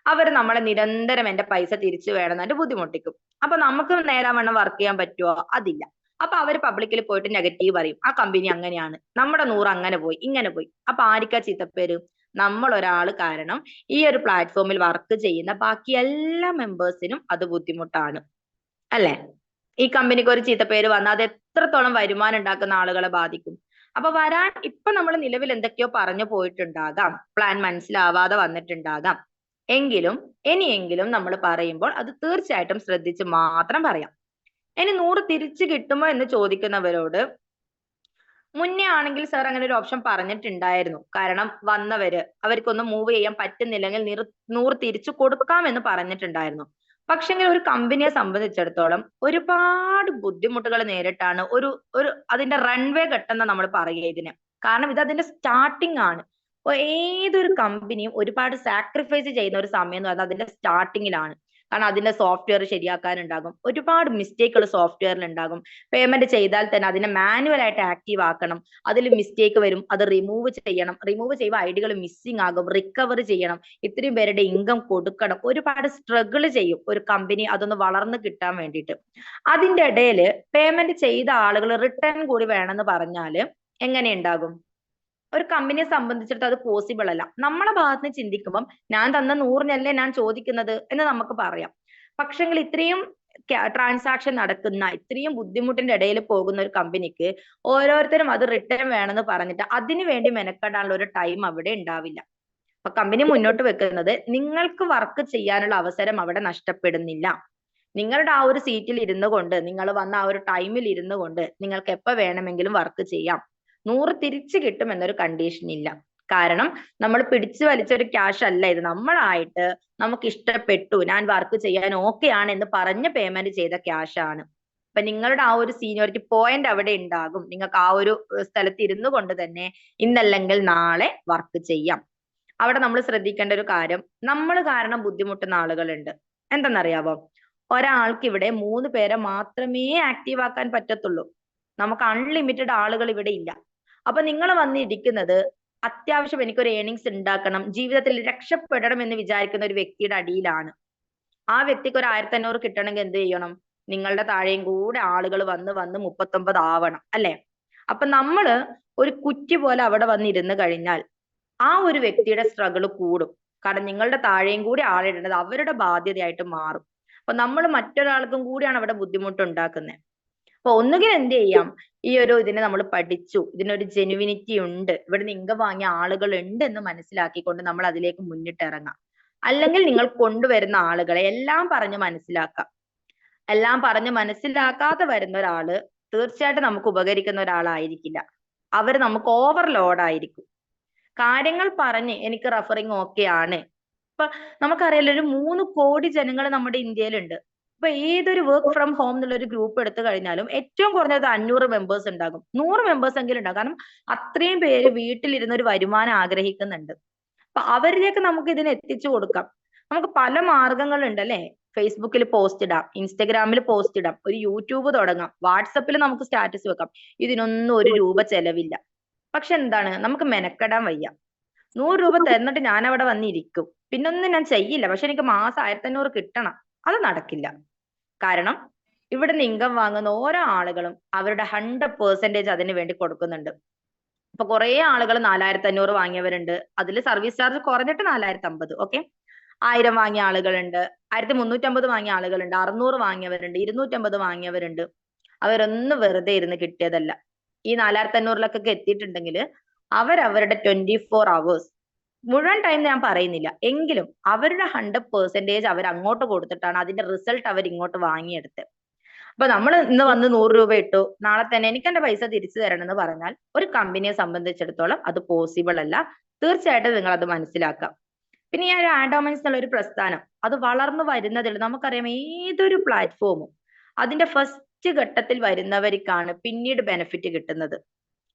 അവർ നമ്മളെ നിരന്തരം എന്റെ പൈസ തിരിച്ചു വേണമെന്നിട്ട് ബുദ്ധിമുട്ടിക്കും. അപ്പൊ നമുക്ക് നേരാവണ്ണം വർക്ക് ചെയ്യാൻ പറ്റുമോ അതില്ല. അപ്പൊ അവർ പബ്ലിക്കിൽ പോയിട്ട് നെഗറ്റീവ് പറയും. ആ കമ്പനി അങ്ങനെയാണ്. നമ്മുടെ നൂറ് അങ്ങനെ പോയി ഇങ്ങനെ പോയി. അപ്പൊ ആരിക്കാ ചീത്തപ്പേര്? നമ്മൾ ഒരാൾ കാരണം ഈ ഒരു പ്ലാറ്റ്ഫോമിൽ വർക്ക് ചെയ്യുന്ന ബാക്കി എല്ലാ മെമ്പേഴ്സിനും അത് ബുദ്ധിമുട്ടാണ്. അല്ലെ? ഈ കമ്പനിക്ക് ഒരു പേര് വന്നാൽ അത് എത്രത്തോളം വരുമാനം ഉണ്ടാക്കുന്ന ആളുകളെ ബാധിക്കും. അപ്പൊ വരാൻ ഇപ്പൊ നമ്മൾ നിലവിൽ എന്തൊക്കെയോ പറഞ്ഞു പോയിട്ടുണ്ടാകാം. പ്ലാൻ മനസ്സിലാവാതെ വന്നിട്ടുണ്ടാകാം. എങ്കിലും ഇനിയെങ്കിലും നമ്മൾ പറയുമ്പോൾ അത് തീർച്ചയായിട്ടും ശ്രദ്ധിച്ച് മാത്രം പറയാം. ഇനി നൂറ് തിരിച്ചു കിട്ടുമോ എന്ന് ചോദിക്കുന്നവരോട് മുന്നേ ആണെങ്കിൽ സാർ അങ്ങനെ ഒരു ഓപ്ഷൻ പറഞ്ഞിട്ടുണ്ടായിരുന്നു. കാരണം വന്നവര് അവർക്കൊന്നും മൂവ് ചെയ്യാൻ പറ്റുന്നില്ലെങ്കിൽ നിർ നൂറ് തിരിച്ചു കൊടുക്കാമെന്ന് പറഞ്ഞിട്ടുണ്ടായിരുന്നു. പക്ഷെങ്കിൽ ഒരു കമ്പനിയെ സംബന്ധിച്ചിടത്തോളം ഒരുപാട് ബുദ്ധിമുട്ടുകൾ നേരിട്ടാണ് ഒരു ഒരു അതിന്റെ റൺവേ ഘട്ടം നമ്മൾ പറയുക ഇതിന്. കാരണം ഇത് അതിന്റെ സ്റ്റാർട്ടിംഗ് ആണ്. ഏതൊരു കമ്പനിയും ഒരുപാട് സാക്രിഫൈസ് ചെയ്യുന്ന ഒരു സമയം എന്ന് പറഞ്ഞാൽ അതിന്റെ സ്റ്റാർട്ടിങ്ങിലാണ് കാരണം അതിന്റെ സോഫ്റ്റ്വെയർ ശരിയാക്കാനുണ്ടാകും. ഒരുപാട് മിസ്റ്റേക്കുകൾ സോഫ്റ്റ്വെയറിൽ ഉണ്ടാകും. പേയ്മെന്റ് ചെയ്താൽ തന്നെ അതിനെ മാനുവൽ ആയിട്ട് ആക്റ്റീവ് ആക്കണം. അതിൽ മിസ്റ്റേക്ക് വരും. അത് റിമൂവ് ചെയ്യണം. റിമൂവ് ചെയ്യുമ്പോൾ ഐഡികൾ മിസ്സിംഗ് ആകും. റിക്കവർ ചെയ്യണം. ഇത്രയും പേരുടെ ഇൻകം കൊടുക്കണം. ഒരുപാട് സ്ട്രഗിൾ ചെയ്യും ഒരു കമ്പനി അതൊന്ന് വളർന്നു കിട്ടാൻ വേണ്ടിയിട്ട്. അതിന്റെ ഇടയിൽ പേയ്മെന്റ് ചെയ്ത ആളുകൾ റിട്ടേൺ കൂടി വേണമെന്ന് പറഞ്ഞാൽ എങ്ങനെ ഉണ്ടാകും? ഒരു കമ്പനിയെ സംബന്ധിച്ചിടത്തോളം അത് പോസിബിൾ അല്ല. നമ്മളെ ഭാഗത്ത് നിന്ന് ചിന്തിക്കുമ്പം ഞാൻ തന്ന നൂറിനല്ലേ ഞാൻ ചോദിക്കുന്നത് എന്ന് നമുക്ക് പറയാം. പക്ഷെങ്കിൽ ഇത്രയും ട്രാൻസാക്ഷൻ നടക്കുന്ന ഇത്രയും ബുദ്ധിമുട്ടിന്റെ ഇടയിൽ പോകുന്ന ഒരു കമ്പനിക്ക് ഓരോരുത്തരും അത് റിട്ടേൺ വേണമെന്ന് പറഞ്ഞിട്ട് അതിനു വേണ്ടി മെനക്കെടാനുള്ള ഒരു ടൈം അവിടെ ഉണ്ടാവില്ല. അപ്പൊ കമ്പനി മുന്നോട്ട് വെക്കുന്നത് നിങ്ങൾക്ക് വർക്ക് ചെയ്യാനുള്ള അവസരം അവിടെ നഷ്ടപ്പെടുന്നില്ല. നിങ്ങളുടെ ആ ഒരു സീറ്റിൽ ഇരുന്നു കൊണ്ട് നിങ്ങൾ വന്ന ആ ഒരു ടൈമിൽ ഇരുന്നു കൊണ്ട് നിങ്ങൾക്ക് എപ്പോ വേണമെങ്കിലും വർക്ക് ചെയ്യാം. നൂറ് തിരിച്ചു കിട്ടും എന്നൊരു കണ്ടീഷൻ ഇല്ല. കാരണം നമ്മൾ പിടിച്ചു വലിച്ച ഒരു ക്യാഷ് അല്ല ഇത്. നമ്മളായിട്ട് നമുക്ക് ഇഷ്ടപ്പെട്ടു ഞാൻ വർക്ക് ചെയ്യാൻ ഓക്കെ ആണ് എന്ന് പറഞ്ഞ് പേയ്മെന്റ് ചെയ്ത ക്യാഷ് ആണ്. അപ്പൊ നിങ്ങളുടെ ആ ഒരു സീനിയോറിറ്റി പോയിന്റ് അവിടെ ഉണ്ടാകും. നിങ്ങൾക്ക് ആ ഒരു സ്ഥലത്ത് ഇരുന്നു കൊണ്ട് തന്നെ ഇന്നല്ലെങ്കിൽ നാളെ വർക്ക് ചെയ്യാം. അവിടെ നമ്മൾ ശ്രദ്ധിക്കേണ്ട ഒരു കാര്യം നമ്മൾ കാരണം ബുദ്ധിമുട്ടുന്ന ആളുകളുണ്ട്. എന്തെന്നറിയാവോ? ഒരാൾക്ക് ഇവിടെ മൂന്ന് പേരെ മാത്രമേ ആക്റ്റീവ് ആക്കാൻ പറ്റത്തുള്ളൂ. നമുക്ക് അൺലിമിറ്റഡ് ആളുകൾ ഇവിടെ ഇല്ല. അപ്പൊ നിങ്ങൾ വന്നിരിക്കുന്നത് അത്യാവശ്യം എനിക്കൊരു ഏണിങ്സ് ഉണ്ടാക്കണം ജീവിതത്തിൽ രക്ഷപ്പെടണം എന്ന് വിചാരിക്കുന്ന ഒരു വ്യക്തിയുടെ അടിയിലാണ്. ആ വ്യക്തിക്ക് ഒരു ആയിരത്തി അഞ്ഞൂറ് കിട്ടണമെങ്കിൽ എന്ത് ചെയ്യണം? നിങ്ങളുടെ താഴെയും കൂടെ ആളുകൾ വന്ന് വന്ന് മുപ്പത്തൊമ്പത് ആവണം അല്ലെ? അപ്പൊ നമ്മൾ ഒരു കുറ്റി പോലെ അവിടെ വന്നിരുന്ന് കഴിഞ്ഞാൽ ആ ഒരു വ്യക്തിയുടെ സ്ട്രഗിൾ കൂടും. കാരണം നിങ്ങളുടെ താഴെയും കൂടി ആളിടേണ്ടത് അവരുടെ ബാധ്യതയായിട്ട് മാറും. അപ്പൊ നമ്മൾ മറ്റൊരാൾക്കും കൂടിയാണ് അവിടെ ബുദ്ധിമുട്ട് ഉണ്ടാക്കുന്നത് അപ്പൊ ഒന്നുകിൽ എന്ത് ചെയ്യാം? ഈ ഒരു ഇതിനെ നമ്മൾ പഠിച്ചു. ഇതിനൊരു ജെനുവിനിറ്റി ഉണ്ട്. ഇവിടെ നിന്ന് ഇൻകം വാങ്ങിയ ആളുകൾ ഉണ്ട് എന്ന് മനസ്സിലാക്കിക്കൊണ്ട് നമ്മൾ അതിലേക്ക് മുന്നിട്ടിറങ്ങാം അല്ലെങ്കിൽ നിങ്ങൾ കൊണ്ടുവരുന്ന ആളുകളെ എല്ലാം പറഞ്ഞ് മനസ്സിലാക്കാം. എല്ലാം പറഞ്ഞ് മനസ്സിലാക്കാതെ വരുന്ന ഒരാൾ തീർച്ചയായിട്ടും നമുക്ക് ഉപകരിക്കുന്ന ഒരാളായിരിക്കില്ല. അവർ നമുക്ക് ഓവർലോഡ് ആയിരിക്കും. കാര്യങ്ങൾ പറഞ്ഞ് എനിക്ക് റഫറിങ് ഓക്കെ ആണ്. ഇപ്പൊ നമുക്കറിയാലോ ഒരു മൂന്ന് കോടി ജനങ്ങൾ നമ്മുടെ ഇന്ത്യയിലുണ്ട്. ഇപ്പൊ ഏതൊരു വർക്ക് ഫ്രം ഹോം എന്നുള്ള ഒരു ഗ്രൂപ്പ് എടുത്തു കഴിഞ്ഞാലും ഏറ്റവും കുറഞ്ഞത് അഞ്ഞൂറ് മെമ്പേഴ്സ് ഉണ്ടാകും. നൂറ് മെമ്പേഴ്സ് എങ്കിലും ഉണ്ടാകും. കാരണം അത്രയും പേര് വീട്ടിലിരുന്ന് ഒരു വരുമാനം ആഗ്രഹിക്കുന്നുണ്ട്. അപ്പൊ അവരിലേക്ക് നമുക്ക് ഇതിനെ എത്തിച്ചു കൊടുക്കാം. നമുക്ക് പല മാർഗങ്ങളുണ്ട് അല്ലെ? ഫേസ്ബുക്കിൽ പോസ്റ്റ് ഇടാം ഇൻസ്റ്റഗ്രാമിൽ പോസ്റ്റ് ഇടാം ഒരു യൂട്യൂബ് തുടങ്ങാം വാട്സപ്പിൽ നമുക്ക് സ്റ്റാറ്റസ് വെക്കാം. ഇതിനൊന്നും ഒരു രൂപ ചെലവില്ല. പക്ഷെ എന്താണ്? നമുക്ക് മെനക്കെടാൻ വയ്യ. നൂറ് രൂപ തന്നിട്ട് ഞാൻ അവിടെ വന്നിരിക്കും. പിന്നൊന്നും ഞാൻ ചെയ്യില്ല. പക്ഷെ എനിക്ക് മാസം ആയിരത്തി അഞ്ഞൂറ് കിട്ടണം. അത് നടക്കില്ല. കാരണം ഇവിടുന്ന് ഇൻകം വാങ്ങുന്ന ഓരോ ആളുകളും അവരുടെ ഹൺഡ്രഡ് പെർസെന്റേജ് അതിന് വേണ്ടി കൊടുക്കുന്നുണ്ട്. ഇപ്പൊ കുറെ ആളുകൾ നാലായിരത്തി അഞ്ഞൂറ് വാങ്ങിയവരുണ്ട്. അതിൽ സർവീസ് ചാർജ് കുറഞ്ഞിട്ട് നാലായിരത്തി അമ്പത് ഓക്കെ ആയിരം വാങ്ങിയ ആളുകളുണ്ട് ആയിരത്തി മുന്നൂറ്റമ്പത് വാങ്ങിയ ആളുകളുണ്ട് അറുന്നൂറ് വാങ്ങിയവരുണ്ട് ഇരുന്നൂറ്റമ്പത് വാങ്ങിയവരുണ്ട്. അവരൊന്നും വെറുതെ ഇരുന്ന് കിട്ടിയതല്ല. ഈ നാലായിരത്തി അഞ്ഞൂറിലൊക്കെ എത്തിയിട്ടുണ്ടെങ്കിൽ അവരവരുടെ ട്വന്റി ഫോർ അവേഴ്സ് മുഴുവൻ ടൈം ഞാൻ പറയുന്നില്ല. എങ്കിലും അവരുടെ ഹൺഡ്രഡ് പെർസെന്റേജ് അവർ അങ്ങോട്ട് കൊടുത്തിട്ടാണ് അതിന്റെ റിസൾട്ട് അവർ ഇങ്ങോട്ട് വാങ്ങിയെടുത്ത് അപ്പൊ നമ്മൾ ഇന്ന് വന്ന് നൂറ് രൂപ ഇട്ടു. നാളെ തന്നെ എനിക്ക് എന്റെ പൈസ തിരിച്ചു തരണം എന്ന് പറഞ്ഞാൽ ഒരു കമ്പനിയെ സംബന്ധിച്ചിടത്തോളം അത് പോസിബിൾ അല്ല. തീർച്ചയായിട്ടും നിങ്ങൾ അത് മനസ്സിലാക്കാം. പിന്നെ ഈ ഒരു ആഡോമൻസ് എന്നുള്ള ഒരു പ്രസ്ഥാനം അത് വളർന്നു വരുന്നതിൽ നമുക്കറിയാം ഏതൊരു പ്ലാറ്റ്ഫോമും അതിന്റെ ഫസ്റ്റ് ഘട്ടത്തിൽ വരുന്നവർക്കാണ് പിന്നീട് ബെനിഫിറ്റ് കിട്ടുന്നത്.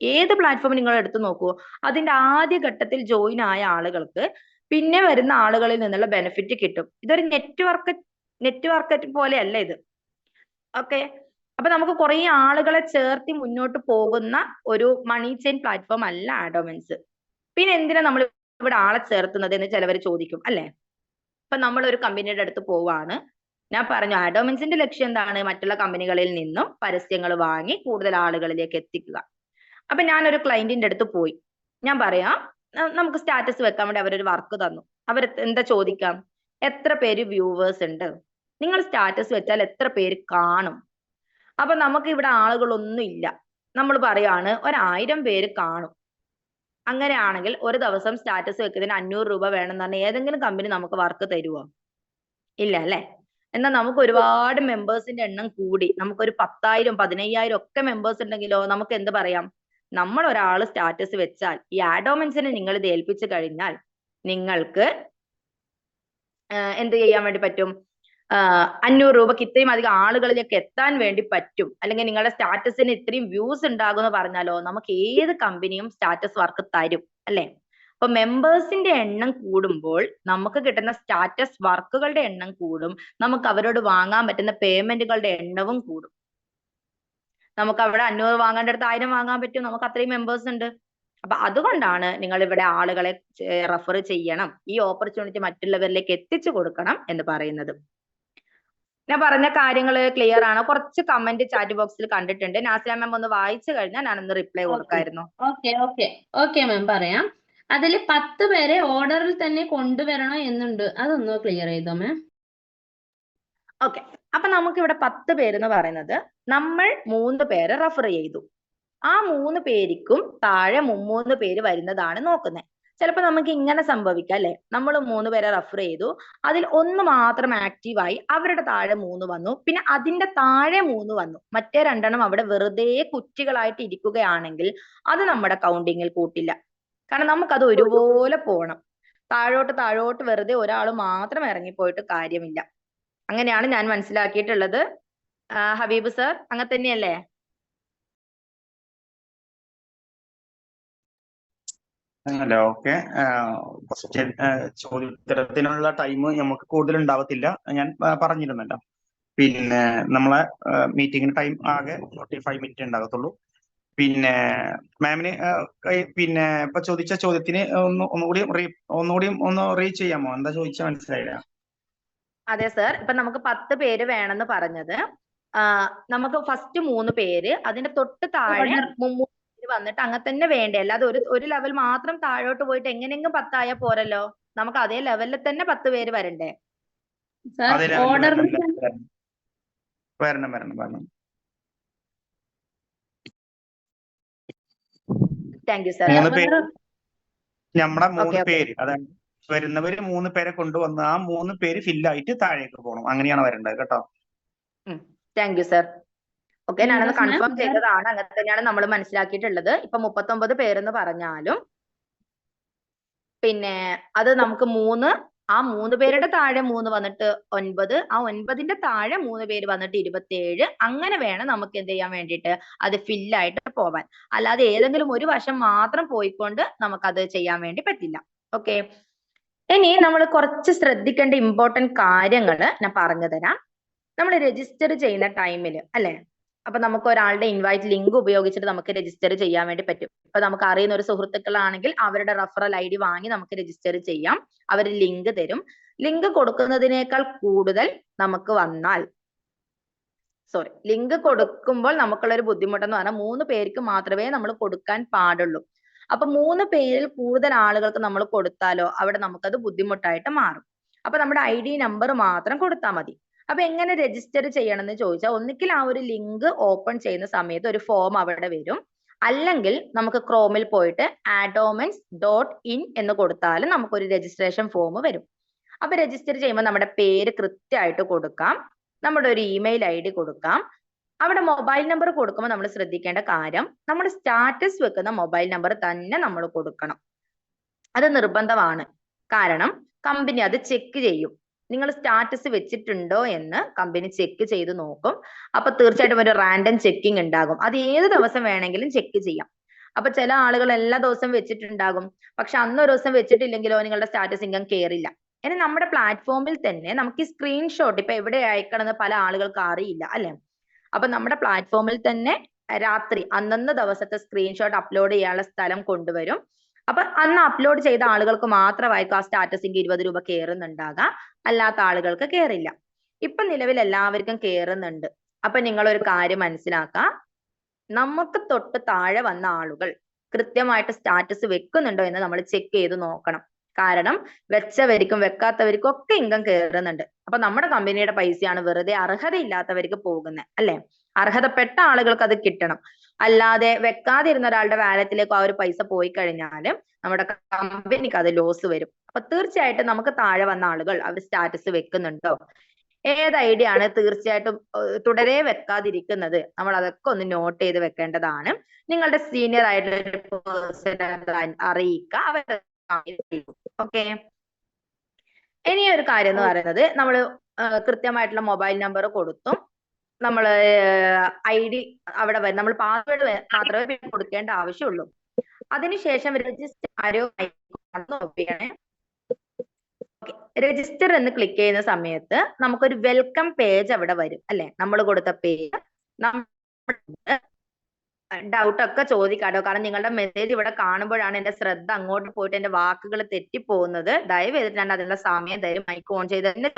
ഏത് പ്ലാറ്റ്ഫോം നിങ്ങൾ എടുത്തു നോക്കൂ അതിന്റെ ആദ്യ ഘട്ടത്തിൽ ജോയിൻ ആയ ആളുകൾക്ക് പിന്നെ വരുന്ന ആളുകളിൽ നിന്നുള്ള ബെനിഫിറ്റ് കിട്ടും. ഇതൊരു നെറ്റ്വർക്ക് നെറ്റ്വർക്ക് പോലെയല്ല ഇത്. ഓക്കെ അപ്പൊ നമുക്ക് കുറെ ആളുകളെ ചേർത്തി മുന്നോട്ട് പോകുന്ന ഒരു മണി ചെയിൻ പ്ലാറ്റ്ഫോം അല്ല ആഡോമൻസ് പിന്നെ എന്തിനാ നമ്മൾ ഇവിടെ ആളെ ചേർത്തുന്നത് എന്ന് ചിലവർ ചോദിക്കും അല്ലെ? ഇപ്പൊ നമ്മൾ ഒരു കമ്പനിയുടെ അടുത്ത് പോവാണ്. ഞാൻ പറഞ്ഞു ആഡോമൻസിന്റെ ലക്ഷ്യം എന്താണ്? മറ്റുള്ള കമ്പനികളിൽ നിന്നും പരസ്യങ്ങൾ വാങ്ങി കൂടുതൽ ആളുകളിലേക്ക് എത്തിക്കുക. അപ്പൊ ഞാൻ ഒരു ക്ലയന്റിന്റെ അടുത്ത് പോയി. ഞാൻ പറയാം നമുക്ക് സ്റ്റാറ്റസ് വെക്കാൻ വേണ്ടി അവരൊരു വർക്ക് തന്നു. അവർ എന്താ ചോദിക്കാം? എത്ര പേര് വ്യൂവേഴ്സ് ഉണ്ട്? നിങ്ങൾ സ്റ്റാറ്റസ് വെച്ചാൽ എത്ര പേര് കാണും? അപ്പൊ നമുക്ക് ഇവിടെ ആളുകളൊന്നും ഇല്ല. നമ്മൾ പറയാണ് ഒരായിരം പേര് കാണും. അങ്ങനെയാണെങ്കിൽ ഒരു ദിവസം സ്റ്റാറ്റസ് വെക്കുന്നതിന് അഞ്ഞൂറ് രൂപ വേണം എന്ന് പറഞ്ഞാൽ ഏതെങ്കിലും കമ്പനി നമുക്ക് വർക്ക് തരുമോ ഇല്ല അല്ലെ? എന്നാൽ നമുക്ക് ഒരുപാട് മെമ്പേഴ്സിന്റെ എണ്ണം കൂടി. നമുക്കൊരു പത്തായിരം പതിനയ്യായിരം ഒക്കെ മെമ്പേഴ്സ് ഉണ്ടെങ്കിലോ നമുക്ക് എന്ത് പറയാം? നമ്മൾ ഒരാൾ സ്റ്റാറ്റസ് വെച്ചാൽ ഈ ആഡോമൻസിനെ നിങ്ങൾ ഇത് ഏൽപ്പിച്ചു കഴിഞ്ഞാൽ നിങ്ങൾക്ക് എന്ത് ചെയ്യാൻ വേണ്ടി പറ്റും? അഞ്ഞൂറ് രൂപക്ക് ഇത്രയും അധികം ആളുകളിലേക്ക് എത്താൻ വേണ്ടി പറ്റും. അല്ലെങ്കിൽ നിങ്ങളുടെ സ്റ്റാറ്റസിന് ഇത്രയും വ്യൂസ് ഉണ്ടാകും എന്ന് പറഞ്ഞാലോ നമുക്ക് ഏത് കമ്പനിയും സ്റ്റാറ്റസ് വർക്ക് തരും അല്ലെ? അപ്പൊ മെമ്പേഴ്സിന്റെ എണ്ണം കൂടുമ്പോൾ നമുക്ക് കിട്ടുന്ന സ്റ്റാറ്റസ് വർക്കുകളുടെ എണ്ണം കൂടും. നമുക്ക് അവരോട് വാങ്ങാൻ പറ്റുന്ന പേയ്മെന്റുകളുടെ എണ്ണവും കൂടും. നമുക്ക് അവിടെ അഞ്ഞൂറ് വാങ്ങേണ്ട അടുത്ത് ആയിരം വാങ്ങാൻ പറ്റും. നമുക്ക് അത്രയും മെമ്പേഴ്സ് ഉണ്ട്. അപ്പൊ അതുകൊണ്ടാണ് നിങ്ങൾ ഇവിടെ ആളുകളെ റെഫർ ചെയ്യണം. ഈ ഓപ്പർച്യൂണിറ്റി മറ്റുള്ളവരിലേക്ക് എത്തിച്ചു കൊടുക്കണം എന്ന് പറയുന്നത്. ഞാൻ പറഞ്ഞ കാര്യങ്ങൾ ക്ലിയർ ആണ്. കുറച്ച് കമന്റ് ചാറ്റ് ബോക്സിൽ കണ്ടിട്ടുണ്ട്. നാസില മാം ഒന്ന് വായിച്ചു കഴിഞ്ഞാൽ ഞാനൊന്ന് റിപ്ലൈ കൊടുക്കായിരുന്നു. ഓക്കെ ഓക്കെ ഓക്കെ മാം പറയാം. അതിൽ പത്ത് പേരെ ഓർഡറിൽ തന്നെ കൊണ്ടുവരണോ എന്നുണ്ട്. അതൊന്ന് ക്ലിയർ ചെയ്തോ മാം ഓക്കെ അപ്പൊ നമുക്ക് ഇവിടെ പത്ത് പേരെന്ന് പറയുന്നത് നമ്മൾ മൂന്ന് പേരെ റെഫർ ചെയ്തു. ആ മൂന്ന് പേരിക്കും താഴെ മുമ്മൂന്ന് പേര് വരുന്നതാണ് നോക്കുന്നത് ചിലപ്പോൾ നമുക്ക് ഇങ്ങനെ സംഭവിക്കാം അല്ലെ? നമ്മൾ മൂന്ന് പേരെ റെഫർ ചെയ്തു. അതിൽ ഒന്ന് മാത്രം ആക്റ്റീവായി അവരുടെ താഴെ മൂന്ന് വന്നു. പിന്നെ അതിന്റെ താഴെ മൂന്ന് വന്നു. മറ്റേ രണ്ടെണ്ണം അവിടെ വെറുതെ കുറ്റികളായിട്ട് ഇരിക്കുകയാണെങ്കിൽ അത് നമ്മുടെ കൗണ്ടിങ്ങിൽ കൂട്ടില്ല. കാരണം നമുക്കത് ഒരുപോലെ പോകണം താഴോട്ട് താഴോട്ട് വെറുതെ ഒരാൾ മാത്രം ഇറങ്ങിപ്പോയിട്ട് കാര്യമില്ല. അങ്ങനെയാണ് ഞാൻ മനസ്സിലാക്കിയിട്ടുള്ളത്. ഹബീബ് സർ അങ്ങനെ തന്നെയല്ലേ? അല്ല ഓക്കെ. ചോദ്യോത്തരത്തിനുള്ള ടൈം നമുക്ക് കൂടുതൽ ഉണ്ടാവത്തില്ല. ഞാൻ പറഞ്ഞിരുന്നല്ലോ. പിന്നെ നമ്മളെ മീറ്റിംഗിന് ടൈം ആകെ ഫോർട്ടി ഫൈവ് മിനിറ്റ് ഉണ്ടാകത്തുള്ളൂ. പിന്നെ മാമിന് പിന്നെ ഇപ്പൊ ചോദിച്ച ചോദ്യത്തിന് ഒന്ന് ഒന്നുകൂടി ഒന്നുകൂടി ഒന്ന് റീച്ച് ചെയ്യാമോ? എന്താ ചോദിച്ചാൽ മനസ്സിലായില്ല. അതെ സർ ഇപ്പൊ നമുക്ക് പത്ത് പേര് വേണമെന്ന് പറഞ്ഞത്. നമുക്ക് ഫസ്റ്റ് മൂന്ന് പേര്. അതിന്റെ തൊട്ട് താഴെ Order. പേര് വന്നിട്ട് അങ്ങനെ തന്നെ വേണ്ടേ? അല്ലാതെ ഒരു ഒരു ലെവൽ മാത്രം താഴോട്ട് പോയിട്ട് എങ്ങനെയെങ്കിലും പത്തായാ പോരല്ലോ? നമുക്ക് അതേ ലെവലിൽ തന്നെ പത്ത് പേര് വരണ്ടേ? സാർ അതെ വരണം, വരണം, വരണം. താങ്ക് യു സർ നമ്മുടെ മൂന്ന് പേര്. അതായത് വരുന്നവര് മൂന്ന് പേരെ കൊണ്ടുവന്ന് ആ മൂന്ന് പേര് ഫില്ലായിട്ട് താഴേക്ക് പോകണം അങ്ങനെയാണ് വരേണ്ടത് കേട്ടോ. താങ്ക് യു സർ ഓക്കെ ഞാനത് കൺഫേം ചെയ്തതാണ്. അങ്ങനെ തന്നെയാണ് നമ്മൾ മനസ്സിലാക്കിയിട്ടുള്ളത്. ഇപ്പൊ മുപ്പത്തൊമ്പത് പേരെന്ന് പറഞ്ഞാലും പിന്നെ അത് നമുക്ക് മൂന്ന് ആ മൂന്ന് പേരുടെ താഴെ മൂന്ന് വന്നിട്ട് ഒൻപത് ആ ഒൻപതിന്റെ താഴെ മൂന്ന് പേര് വന്നിട്ട് ഇരുപത്തിയേഴ്. അങ്ങനെ വേണം നമുക്ക് എന്ത് ചെയ്യാൻ വേണ്ടിയിട്ട് അത് ഫില്ലായിട്ട് പോവാൻ. അല്ലാതെ ഏതെങ്കിലും ഒരു വശം മാത്രം പോയിക്കൊണ്ട് നമുക്കത് ചെയ്യാൻ വേണ്ടി പറ്റില്ല. ഓക്കെ ഇനി നമ്മൾ കുറച്ച് ശ്രദ്ധിക്കേണ്ട ഇമ്പോർട്ടന്റ് കാര്യങ്ങൾ ഞാൻ പറഞ്ഞു തരാം. നമ്മൾ രജിസ്റ്റർ ചെയ്യുന്ന ടൈമിൽ അല്ലെ? അപ്പൊ നമുക്ക് ഒരാളുടെ ഇൻവൈറ്റ് ലിങ്ക് ഉപയോഗിച്ചിട്ട് നമുക്ക് രജിസ്റ്റർ ചെയ്യാൻ വേണ്ടി പറ്റും. ഇപ്പൊ നമുക്ക് അറിയുന്ന ഒരു സുഹൃത്തുക്കളാണെങ്കിൽ അവരുടെ റഫറൽ ഐ ഡി വാങ്ങി നമുക്ക് രജിസ്റ്റർ ചെയ്യാം. അവർ ലിങ്ക് തരും. ലിങ്ക് കൊടുക്കുന്നതിനേക്കാൾ കൂടുതൽ നമുക്ക് വന്നാൽ സോറി ലിങ്ക് കൊടുക്കുമ്പോൾ നമുക്കുള്ള ഒരു ബുദ്ധിമുട്ടെന്ന് പറഞ്ഞാൽ മൂന്ന് പേർക്ക് മാത്രമേ നമ്മൾ കൊടുക്കാൻ പാടുള്ളൂ. അപ്പൊ മൂന്ന് പേരിൽ കൂടുതൽ ആളുകൾക്ക് നമ്മൾ കൊടുത്താലോ അവിടെ നമുക്കത് ബുദ്ധിമുട്ടായിട്ട് മാറും. അപ്പൊ നമ്മുടെ ഐ ഡി നമ്പർ മാത്രം കൊടുത്താൽ മതി. അപ്പൊ എങ്ങനെ രജിസ്റ്റർ ചെയ്യണം എന്ന് ചോദിച്ചാൽ ഒന്നുകിൽ ആ ഒരു ലിങ്ക് ഓപ്പൺ ചെയ്യുന്ന സമയത്ത് ഒരു ഫോം അവിടെ വരും. അല്ലെങ്കിൽ നമുക്ക് ക്രോമിൽ പോയിട്ട് ആഡോമൻസ് ഡോട്ട് ഇൻ എന്ന് കൊടുത്താലും നമുക്കൊരു രജിസ്ട്രേഷൻ ഫോം വരും. അപ്പൊ രജിസ്റ്റർ ചെയ്യുമ്പോൾ നമ്മുടെ പേര് കൃത്യമായിട്ട് കൊടുക്കാം. നമ്മുടെ ഒരു ഇമെയിൽ ഐ ഡി കൊടുക്കാം. അവിടെ മൊബൈൽ നമ്പർ കൊടുക്കുമ്പോൾ നമ്മൾ ശ്രദ്ധിക്കേണ്ട കാര്യം നമ്മൾ സ്റ്റാറ്റസ് വെക്കുന്ന മൊബൈൽ നമ്പർ തന്നെ നമ്മൾ കൊടുക്കണം. അത് നിർബന്ധമാണ്. കാരണം കമ്പനി അത് ചെക്ക് ചെയ്യും. നിങ്ങൾ സ്റ്റാറ്റസ് വെച്ചിട്ടുണ്ടോ എന്ന് കമ്പനി ചെക്ക് ചെയ്ത് നോക്കും. അപ്പൊ തീർച്ചയായിട്ടും ഒരു റാൻഡം ചെക്കിംഗ് ഉണ്ടാകും. അത് ഏത് ദിവസം വേണമെങ്കിലും ചെക്ക് ചെയ്യാം. അപ്പൊ ചില ആളുകൾ എല്ലാ ദിവസവും വെച്ചിട്ടുണ്ടാകും. പക്ഷെ അന്നൊരു ദിവസം വെച്ചിട്ടില്ലെങ്കിലോ നിങ്ങളുടെ സ്റ്റാറ്റസ് ഇൻകം കയറില്ല ഇനി നമ്മുടെ പ്ലാറ്റ്ഫോമിൽ തന്നെ നമുക്ക് ഈ സ്ക്രീൻഷോട്ട് ഇപ്പൊ എവിടെ അയക്കണമെന്ന് പല ആളുകൾക്ക് അറിയില്ല അല്ലെ? അപ്പൊ നമ്മുടെ പ്ലാറ്റ്ഫോമിൽ തന്നെ രാത്രി അന്നന്ന് ദിവസത്തെ സ്ക്രീൻഷോട്ട് അപ്ലോഡ് ചെയ്യാനുള്ള സ്ഥലം കൊണ്ടുവരും. അപ്പൊ അന്ന് അപ്ലോഡ് ചെയ്ത ആളുകൾക്ക് മാത്രമായിരിക്കും ആ സ്റ്റാറ്റസിന്റെ ഇരുപത് രൂപ കയറുന്നുണ്ടാകാം അല്ലാത്ത ആളുകൾക്ക് കയറില്ല ഇപ്പൊ നിലവിൽ എല്ലാവർക്കും കയറുന്നുണ്ട് അപ്പൊ നിങ്ങൾ ഒരു കാര്യം മനസ്സിലാക്കുക നമുക്ക് തൊട്ട് താഴെ വന്ന ആളുകൾ കൃത്യമായിട്ട് സ്റ്റാറ്റസ് വെക്കുന്നുണ്ടോ എന്ന് നമ്മൾ ചെക്ക് ചെയ്ത് നോക്കണം. കാരണം വെച്ചവർക്കും വെക്കാത്തവർക്കും ഒക്കെ ഇൻകം കയറുന്നുണ്ട് അപ്പൊ നമ്മുടെ കമ്പനിയുടെ പൈസയാണ് വെറുതെ അർഹതയില്ലാത്തവർക്ക് പോകുന്നത് അല്ലെ? അർഹതപ്പെട്ട ആളുകൾക്ക് അത് കിട്ടണം. അല്ലാതെ വെക്കാതിരുന്ന ഒരാളുടെ വാലറ്റിലേക്ക് ആ ഒരു പൈസ പോയി കഴിഞ്ഞാൽ നമ്മുടെ കമ്പനിക്ക് അത് ലോസ് വരും. അപ്പൊ തീർച്ചയായിട്ടും നമുക്ക് താഴെ വന്ന ആളുകൾ അവർ സ്റ്റാറ്റസ് വെക്കുന്നുണ്ടോ? ഏത് ഐഡിയ ആണ് തീർച്ചയായിട്ടും തുടരെ വെക്കാതിരിക്കുന്നത്? നമ്മൾ അതൊക്കെ ഒന്ന് നോട്ട് ചെയ്ത് വെക്കേണ്ടതാണ്. നിങ്ങളുടെ സീനിയർ ആയിട്ടുള്ള അറിയിക്കുക. അവരുടെ ഓക്കെ. ഇനി ഒരു കാര്യം എന്ന് പറയുന്നത് നമ്മൾ കൃത്യമായിട്ടുള്ള മൊബൈൽ നമ്പർ കൊടുത്തും നമ്മൾ ഐ ഡി അവിടെ വരും നമ്മൾ പാസ്വേഡ് മാത്രമേ കൊടുക്കേണ്ട ആവശ്യമുള്ളൂ. അതിനുശേഷം രജിസ്റ്റർ ആരോ നോക്കിയാണ് രജിസ്റ്റർ എന്ന് ക്ലിക്ക് ചെയ്യുന്ന സമയത്ത് നമുക്കൊരു വെൽക്കം പേജ് അവിടെ വരും അല്ലെ? നമ്മൾ കൊടുത്ത പേജ് ഡൗട്ട് ഒക്കെ ചോദിക്കാട്ടോ. കാരണം നിങ്ങളുടെ മെസ്സേജ് ഇവിടെ കാണുമ്പോഴാണ് എന്റെ ശ്രദ്ധ അങ്ങോട്ട് പോയിട്ട് എന്റെ വാക്കുകൾ തെറ്റിപ്പോകുന്നത്. ദയവ് ഞാൻ അതിനുള്ള സമയം തരും മൈക്ക് ഓൺ ചെയ്ത് തന്നെ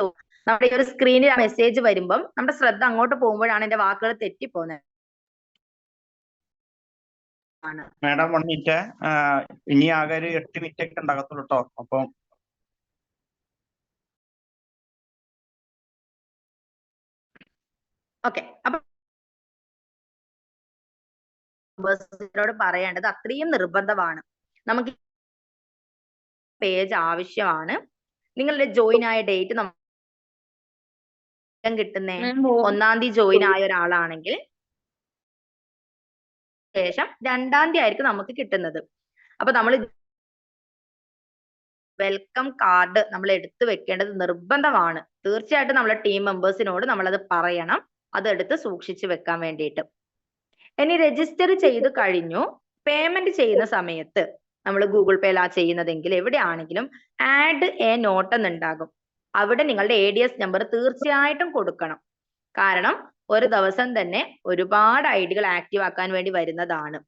നമ്മുടെ ഈ ഒരു സ്ക്രീനിൽ ആ മെസ്സേജ് വരുമ്പം നമ്മുടെ ശ്രദ്ധ അങ്ങോട്ട് പോകുമ്പോഴാണ് എന്റെ വാക്കുകൾ തെറ്റിപ്പോകുന്നത്. മാഡം വൺ മിനിറ്റ് ഇനി ആകെ ഒരു എട്ട് മിനിറ്റ് ഒക്കെ ഉണ്ടാകത്തുള്ളൂ കേട്ടോ അപ്പം ഓക്കെ അപ്പൊ മെമ്പേഴ്സിനോട് പറയേണ്ടത് അത്രയും നിർബന്ധമാണ്. നമുക്ക് പേജ് ആവശ്യമാണ്. നിങ്ങളുടെ ജോയിൻ ആയ ഡേറ്റ് കിട്ടുന്നേ ഒന്നാം തീയതി ജോയിൻ ആയ ഒരാളാണെങ്കിൽ ശേഷം രണ്ടാം തീയതി ആയിരിക്കും നമുക്ക് കിട്ടുന്നത്. അപ്പൊ നമ്മൾ വെൽക്കം കാർഡ് നമ്മൾ എടുത്തു വെക്കേണ്ടത് നിർബന്ധമാണ്. തീർച്ചയായിട്ടും നമ്മളെ ടീം മെമ്പേഴ്സിനോട് നമ്മളത് പറയണം. അതെടുത്ത് സൂക്ഷിച്ചു വെക്കാൻ വേണ്ടിയിട്ട്. ഇനി രജിസ്റ്റർ ചെയ്ത് കഴിഞ്ഞു. പേയ്മെന്റ് ചെയ്യുന്ന സമയത്ത് നമ്മൾ ഗൂഗിൾ പേയിലാ ചെയ്യുന്നതെങ്കിൽ എവിടെയാണെങ്കിലും ആഡ് എ നോട്ട് എന്നുണ്ടാകും. അവിടെ നിങ്ങളുടെ എ ഡി എസ് നമ്പർ തീർച്ചയായിട്ടും കൊടുക്കണം. കാരണം ഒരു ദിവസം തന്നെ ഒരുപാട് ഐ ഡികൾ ആക്റ്റീവ് ആക്കാൻ വേണ്ടി വരുന്നതാണ്.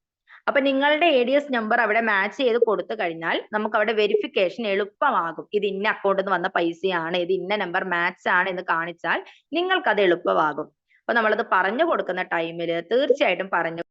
അപ്പൊ നിങ്ങളുടെ എ ഡി എസ് നമ്പർ അവിടെ മാച്ച് ചെയ്ത് കൊടുത്തു കഴിഞ്ഞാൽ നമുക്ക് അവിടെ വെരിഫിക്കേഷൻ എളുപ്പമാകും. ഇത് ഇന്ന അക്കൗണ്ടിൽ നിന്ന് വന്ന പൈസയാണ് ഇത് ഇന്ന നമ്പർ മാച്ച് ആണ് എന്ന് കാണിച്ചാൽ നിങ്ങൾക്ക് അത് എളുപ്പമാകും. അപ്പൊ നമ്മളത് പറഞ്ഞു കൊടുക്കുന്ന ടൈമിൽ തീർച്ചയായിട്ടും പറഞ്ഞു